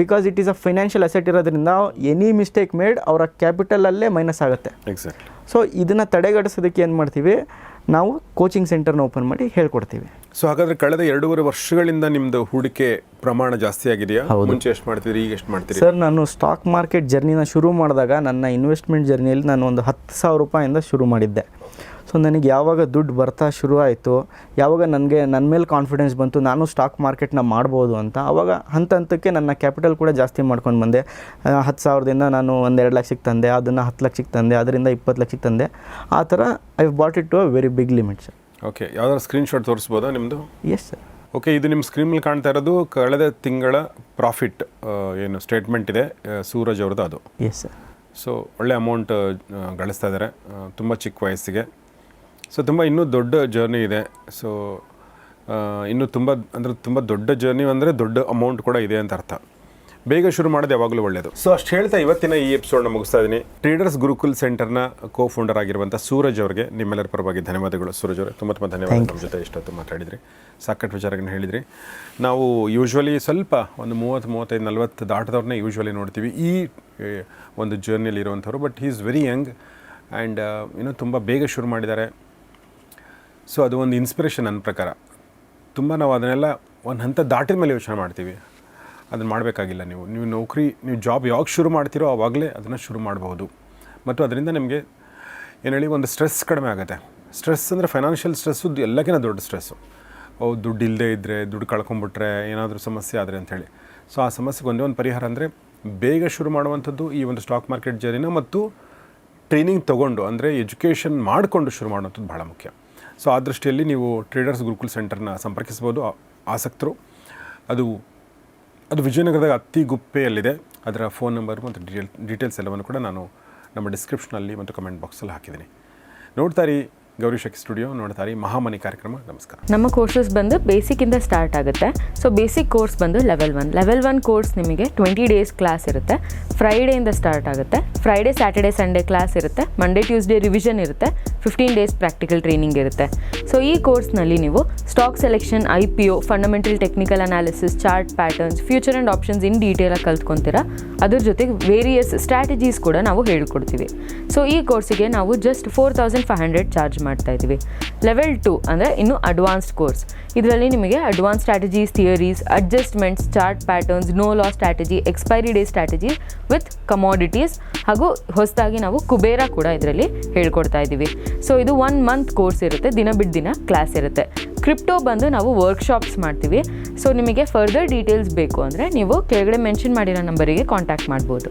Because it is a financial asset ಇರೋದ್ರಿಂದ ಎನಿ ಮಿಸ್ಟೇಕ್ ಮೇಡ್ ಅವರ ಕ್ಯಾಪಿಟಲಲ್ಲೇ ಮೈನಸ್ ಆಗುತ್ತೆ. ಸೊ ಇದನ್ನು ತಡೆಗಟ್ಟಿಸೋದಕ್ಕೆ ಏನು ಮಾಡ್ತೀವಿ? ನಾವು ಕೋಚಿಂಗ್ ಸೆಂಟರ್ನ ಓಪನ್ ಮಾಡಿ ಹೇಳ್ಕೊಡ್ತೀವಿ. ಸೊ ಹಾಗಾದ್ರೆ ಕಳೆದ ಎರಡೂವರೆ ವರ್ಷಗಳಿಂದ ನಿಮ್ದು ಹೂಡಿಕೆ ಪ್ರಮಾಣ ಜಾಸ್ತಿ ಆಗಿದೆಯಾ? ಮುಂಚೆ ಎಷ್ಟು ಮಾಡ್ತೀರಿ ಈಗ ಎಷ್ಟು ಮಾಡ್ತೀರಿ? ಸರ್ ನಾನು ಸ್ಟಾಕ್ ಮಾರ್ಕೆಟ್ ಜರ್ನಿನ ಶುರು ಮಾಡಿದಾಗ ನನ್ನ ಇನ್ವೆಸ್ಟ್ಮೆಂಟ್ ಜರ್ನಿಯಲ್ಲಿ ನಾನು ಒಂದು ಹತ್ತು ಸಾವಿರ ರೂಪಾಯಿಂದ ಶುರು ಮಾಡಿದ್ದೆ. ಸೊ ನನಗೆ ಯಾವಾಗ ದುಡ್ಡು ಬರ್ತಾ ಶುರು ಆಯಿತು ಯಾವಾಗ ನನಗೆ ನನ್ನ ಮೇಲೆ ಕಾನ್ಫಿಡೆನ್ಸ್ ಬಂತು ನಾನು ಸ್ಟಾಕ್ ಮಾರ್ಕೆಟ್ನ ಮಾಡ್ಬೋದು ಅಂತ ಆವಾಗ ಹಂತ ಹಂತಕ್ಕೆ ನನ್ನ ಕ್ಯಾಪಿಟಲ್ ಕೂಡ ಜಾಸ್ತಿ ಮಾಡ್ಕೊಂಡು ಬಂದೆ. ಹತ್ತು ಸಾವಿರದಿಂದ ನಾನು ಒಂದು ಎರಡು ಲಕ್ಷಕ್ಕೆ ತಂದೆ ಅದನ್ನು ಹತ್ತು ಲಕ್ಷಕ್ಕೆ ತಂದೆ ಅದರಿಂದ ಇಪ್ಪತ್ತು ಲಕ್ಷಕ್ಕೆ ತಂದೆ. ಆ ಥರ I bought it to a very big limit sir okay ಯಾವ್ದಾದ್ರು ಸ್ಕ್ರೀನ್ಶಾಟ್ ತೋರಿಸ್ಬೋದಾ ನಿಮ್ಮದು ಎಸ್ ಸರ್ ಓಕೆ ಇದು ನಿಮ್ಮ ಸ್ಕ್ರೀನಲ್ಲಿ ಕಾಣ್ತಾ ಇರೋದು ಕಳೆದ ತಿಂಗಳ ಪ್ರಾಫಿಟ್ ಏನು ಸ್ಟೇಟ್ಮೆಂಟ್ ಇದೆ ಸೂರಜ್ ಅವ್ರದ್ದು ಅದು. ಎಸ್ ಸರ್ ಸೊ ಒಳ್ಳೆ ಅಮೌಂಟ್ ಗಳಿಸ್ತಾ ಇದ್ದಾರೆ ತುಂಬ ಚಿಕ್ಕ ವಯಸ್ಸಿಗೆ. ಸೊ ತುಂಬ ಇನ್ನೂ ದೊಡ್ಡ ಜರ್ನಿ ಇದೆ. ಸೊ ಇನ್ನೂ ತುಂಬ ಅಂದರೆ ತುಂಬ ದೊಡ್ಡ ಜರ್ನಿ ಅಂದರೆ ದೊಡ್ಡ ಅಮೌಂಟ್ ಕೂಡ ಇದೆ ಅಂತ ಅರ್ಥ. ಬೇಗ ಶುರು ಮಾಡೋದು ಯಾವಾಗಲೂ ಒಳ್ಳೆಯದು ಸೊ ಅಷ್ಟು ಹೇಳ್ತಾ ಇವತ್ತಿನ ಈ ಎಪಿಸೋಡ್ನ ಮುಗಿಸ್ತಾ ಇದ್ದೀನಿ. ಟ್ರೇಡರ್ಸ್ ಗುರುಕುಲ್ ಸೆಂಟರ್ನ ಕೋ ಫೌಂಡರ್ ಆಗಿರುವಂಥ ಸೂರಜ್ ಅವರಿಗೆ ನಿಮ್ಮೆಲ್ಲರ ಪರವಾಗಿ ಧನ್ಯವಾದಗಳು. ಸೂರಜ್ ಅವರೇ ತುಂಬ ತುಂಬ ಧನ್ಯವಾದ ನಮ್ಮ ಜೊತೆ ಇಷ್ಟೊತ್ತು ಮಾತಾಡಿದ್ರಿ. ಸಾಕಷ್ಟು ವಿಚಾರಗಳನ್ನ ಹೇಳಿದ್ರಿ. ನಾವು ಯೂಶ್ವಲಿ ಸ್ವಲ್ಪ ಒಂದು ಮೂವತ್ತು ಮೂವತ್ತೈದು ನಲ್ವತ್ತು ದಾಟದವ್ರನ್ನೇ ಯೂಶ್ವಲಿ ನೋಡ್ತೀವಿ. ಈ ಒಂದು ಜರ್ನಿಯಲ್ಲಿ ಇರುವಂಥವ್ರು but he is very young and ಇನ್ನೂ ತುಂಬ ಬೇಗ ಶುರು ಮಾಡಿದ್ದಾರೆ. ಸೊ ಅದು ಒಂದು ಇನ್ಸ್ಪಿರೇಷನ್ ನನ್ನ ಪ್ರಕಾರ. ತುಂಬ ನಾವು ಅದನ್ನೆಲ್ಲ ಒಂದು ಹಂತ ದಾಟಿದ ಮೇಲೆ ಯೋಚನೆ ಮಾಡ್ತೀವಿ. ಅದನ್ನು ಮಾಡಬೇಕಾಗಿಲ್ಲ ನೀವು. ನೀವು ನೌಕರಿ, ನೀವು ಜಾಬ್ ಯಾವಾಗ ಶುರು ಮಾಡ್ತೀರೋ ಆವಾಗಲೇ ಅದನ್ನು ಶುರು ಮಾಡಬಹುದು ಮತ್ತು ಅದರಿಂದ ನಿಮಗೆ ಏನು ಹೇಳಿ ಒಂದು ಸ್ಟ್ರೆಸ್ ಕಡಿಮೆ ಆಗುತ್ತೆ. ಸ್ಟ್ರೆಸ್ ಅಂದರೆ ಫೈನಾನ್ಷಿಯಲ್ ಸ್ಟ್ರೆಸ್ಸು ಎಲ್ಲಕ್ಕಿಂತ ದೊಡ್ಡ ಸ್ಟ್ರೆಸ್ಸು ದುಡ್ಡು ಇಲ್ಲದೆ ಇದ್ದರೆ ದುಡ್ಡು ಕಳ್ಕೊಂಬಿಟ್ರೆ ಏನಾದರೂ ಸಮಸ್ಯೆ ಆದರೆ ಅಂಥೇಳಿ ಸೊ ಆ ಸಮಸ್ಯೆಗೆ ಒಂದೇ ಒಂದು ಪರಿಹಾರ ಅಂದರೆ ಬೇಗ ಶುರು ಮಾಡುವಂಥದ್ದು ಈ ಒಂದು ಸ್ಟಾಕ್ ಮಾರ್ಕೆಟ್ ಜರ್ನಿನ ಮತ್ತು ಟ್ರೈನಿಂಗ್ ತೊಗೊಂಡು ಅಂದರೆ ಎಜುಕೇಷನ್ ಮಾಡಿಕೊಂಡು ಶುರು ಮಾಡುವಂಥದ್ದು ಭಾಳ ಮುಖ್ಯ. ಸೊ ಆ ದೃಷ್ಟಿಯಲ್ಲಿ ನೀವು ಟ್ರೇಡರ್ಸ್ ಗುರುಕುಲ್ ಸೆಂಟರ್ನ ಸಂಪರ್ಕಿಸ್ಬೋದು ಆಸಕ್ತರು. ಅದು ಅದು ವಿಜಯನಗರದಾಗ ಅತ್ತಿ ಗುಪ್ಪೆಯಲ್ಲಿದೆ. ಅದರ ಫೋನ್ ನಂಬರ್ ಮತ್ತು ಡೀಟೇಲ್ ಡೀಟೇಲ್ಸ್ ಎಲ್ಲವನ್ನು ಕೂಡ ನಾನು ನಮ್ಮ ಡಿಸ್ಕ್ರಿಪ್ಷನಲ್ಲಿ ಮತ್ತು ಕಮೆಂಟ್ ಬಾಕ್ಸಲ್ಲಿ ಹಾಕಿದ್ದೀನಿ. ನೋಡ್ತಾರಿ ಗೌರಿ ಶಕ್ತಿ ಸ್ಟುಡಿಯೋ ನೋಡ್ತಾರಿ ಮಹಾಮನಿ ಕಾರ್ಯಕ್ರಮ. ನಮಸ್ಕಾರ. ನಮ್ಮ ಕೋರ್ಸಸ್ ಬಂದು ಬೇಸಿಕ್ಕಿಂದ ಸ್ಟಾರ್ಟ್ ಆಗುತ್ತೆ. ಸೊ ಬೇಸಿಕ್ ಕೋರ್ಸ್ ಬಂದು level one level one course ನಿಮಗೆ ಟ್ವೆಂಟಿ ಡೇಸ್ ಕ್ಲಾಸ್ ಇರುತ್ತೆ. ಫ್ರೈಡೇಯಿಂದ ಸ್ಟಾರ್ಟ್ ಆಗುತ್ತೆ. ಫ್ರೈಡೇ ಸ್ಯಾಟರ್ಡೇ ಸಂಡೇ ಕ್ಲಾಸ್ ಇರುತ್ತೆ. ಮಂಡೇ ಟ್ಯೂಸ್ಡೇ ರಿವಿಷನ್ ಇರುತ್ತೆ. ಫಿಫ್ಟೀನ್ ಡೇಸ್ ಪ್ರಾಕ್ಟಿಕಲ್ ಟ್ರೈನಿಂಗ್ ಇರುತ್ತೆ. ಸೊ ಈ ಕೋರ್ಸ್ನಲ್ಲಿ ನೀವು stock selection I P O fundamental technical analysis chart patterns future and options in ಡೀಟೇಲಾಗಿ ಕಲ್ತ್ಕೊತೀರಾ? ಅದ್ರ ಜೊತೆಗೆ ವೇರಿಯಸ್ ಸ್ಟ್ರಾಟಜೀಸ್ ಕೂಡ ನಾವು ಹೇಳ್ಕೊಡ್ತೀವಿ. ಸೊ ಈ ಕೋರ್ಸಿಗೆ ನಾವು just four thousand five hundred charge ಮಾಡ್ತಾ ಇದ್ದೀವಿ. ಲೆವೆಲ್ ಟು ಅಂದರೆ ಇನ್ನು ಅಡ್ವಾನ್ಸ್ಡ್ ಕೋರ್ಸ್ ಇದರಲ್ಲಿ ನಿಮಗೆ advance strategies theories adjustments chart patterns no law strategy expiry day strategy with commodities ಹಾಗೂ ಹೊಸದಾಗಿ ನಾವು ಕುಬೇರ ಕೂಡ ಇದರಲ್ಲಿ ಹೇಳ್ಕೊಡ್ತಾ ಇದ್ದೀವಿ. ಸೊ ಇದು ಒನ್ ಮಂತ್ ಕೋರ್ಸ್ ಇರುತ್ತೆ, ದಿನ ಬಿಟ್ಟು ದಿನ ಕ್ಲಾಸ್ ಇರುತ್ತೆ. ಕ್ರಿಪ್ಟೋ ಬಂದು ನಾವು ವರ್ಕ್ಶಾಪ್ಸ್ ಮಾಡ್ತೀವಿ. ಸೊ ನಿಮಗೆ ಫರ್ದರ್ ಡೀಟೇಲ್ಸ್ ಬೇಕು ಅಂದರೆ ನೀವು ಕೆಳಗಡೆ ಮೆನ್ಷನ್ ಮಾಡಿರೋ ನಂಬರಿಗೆ ಕಾಂಟ್ಯಾಕ್ಟ್ ಮಾಡ್ಬೋದು.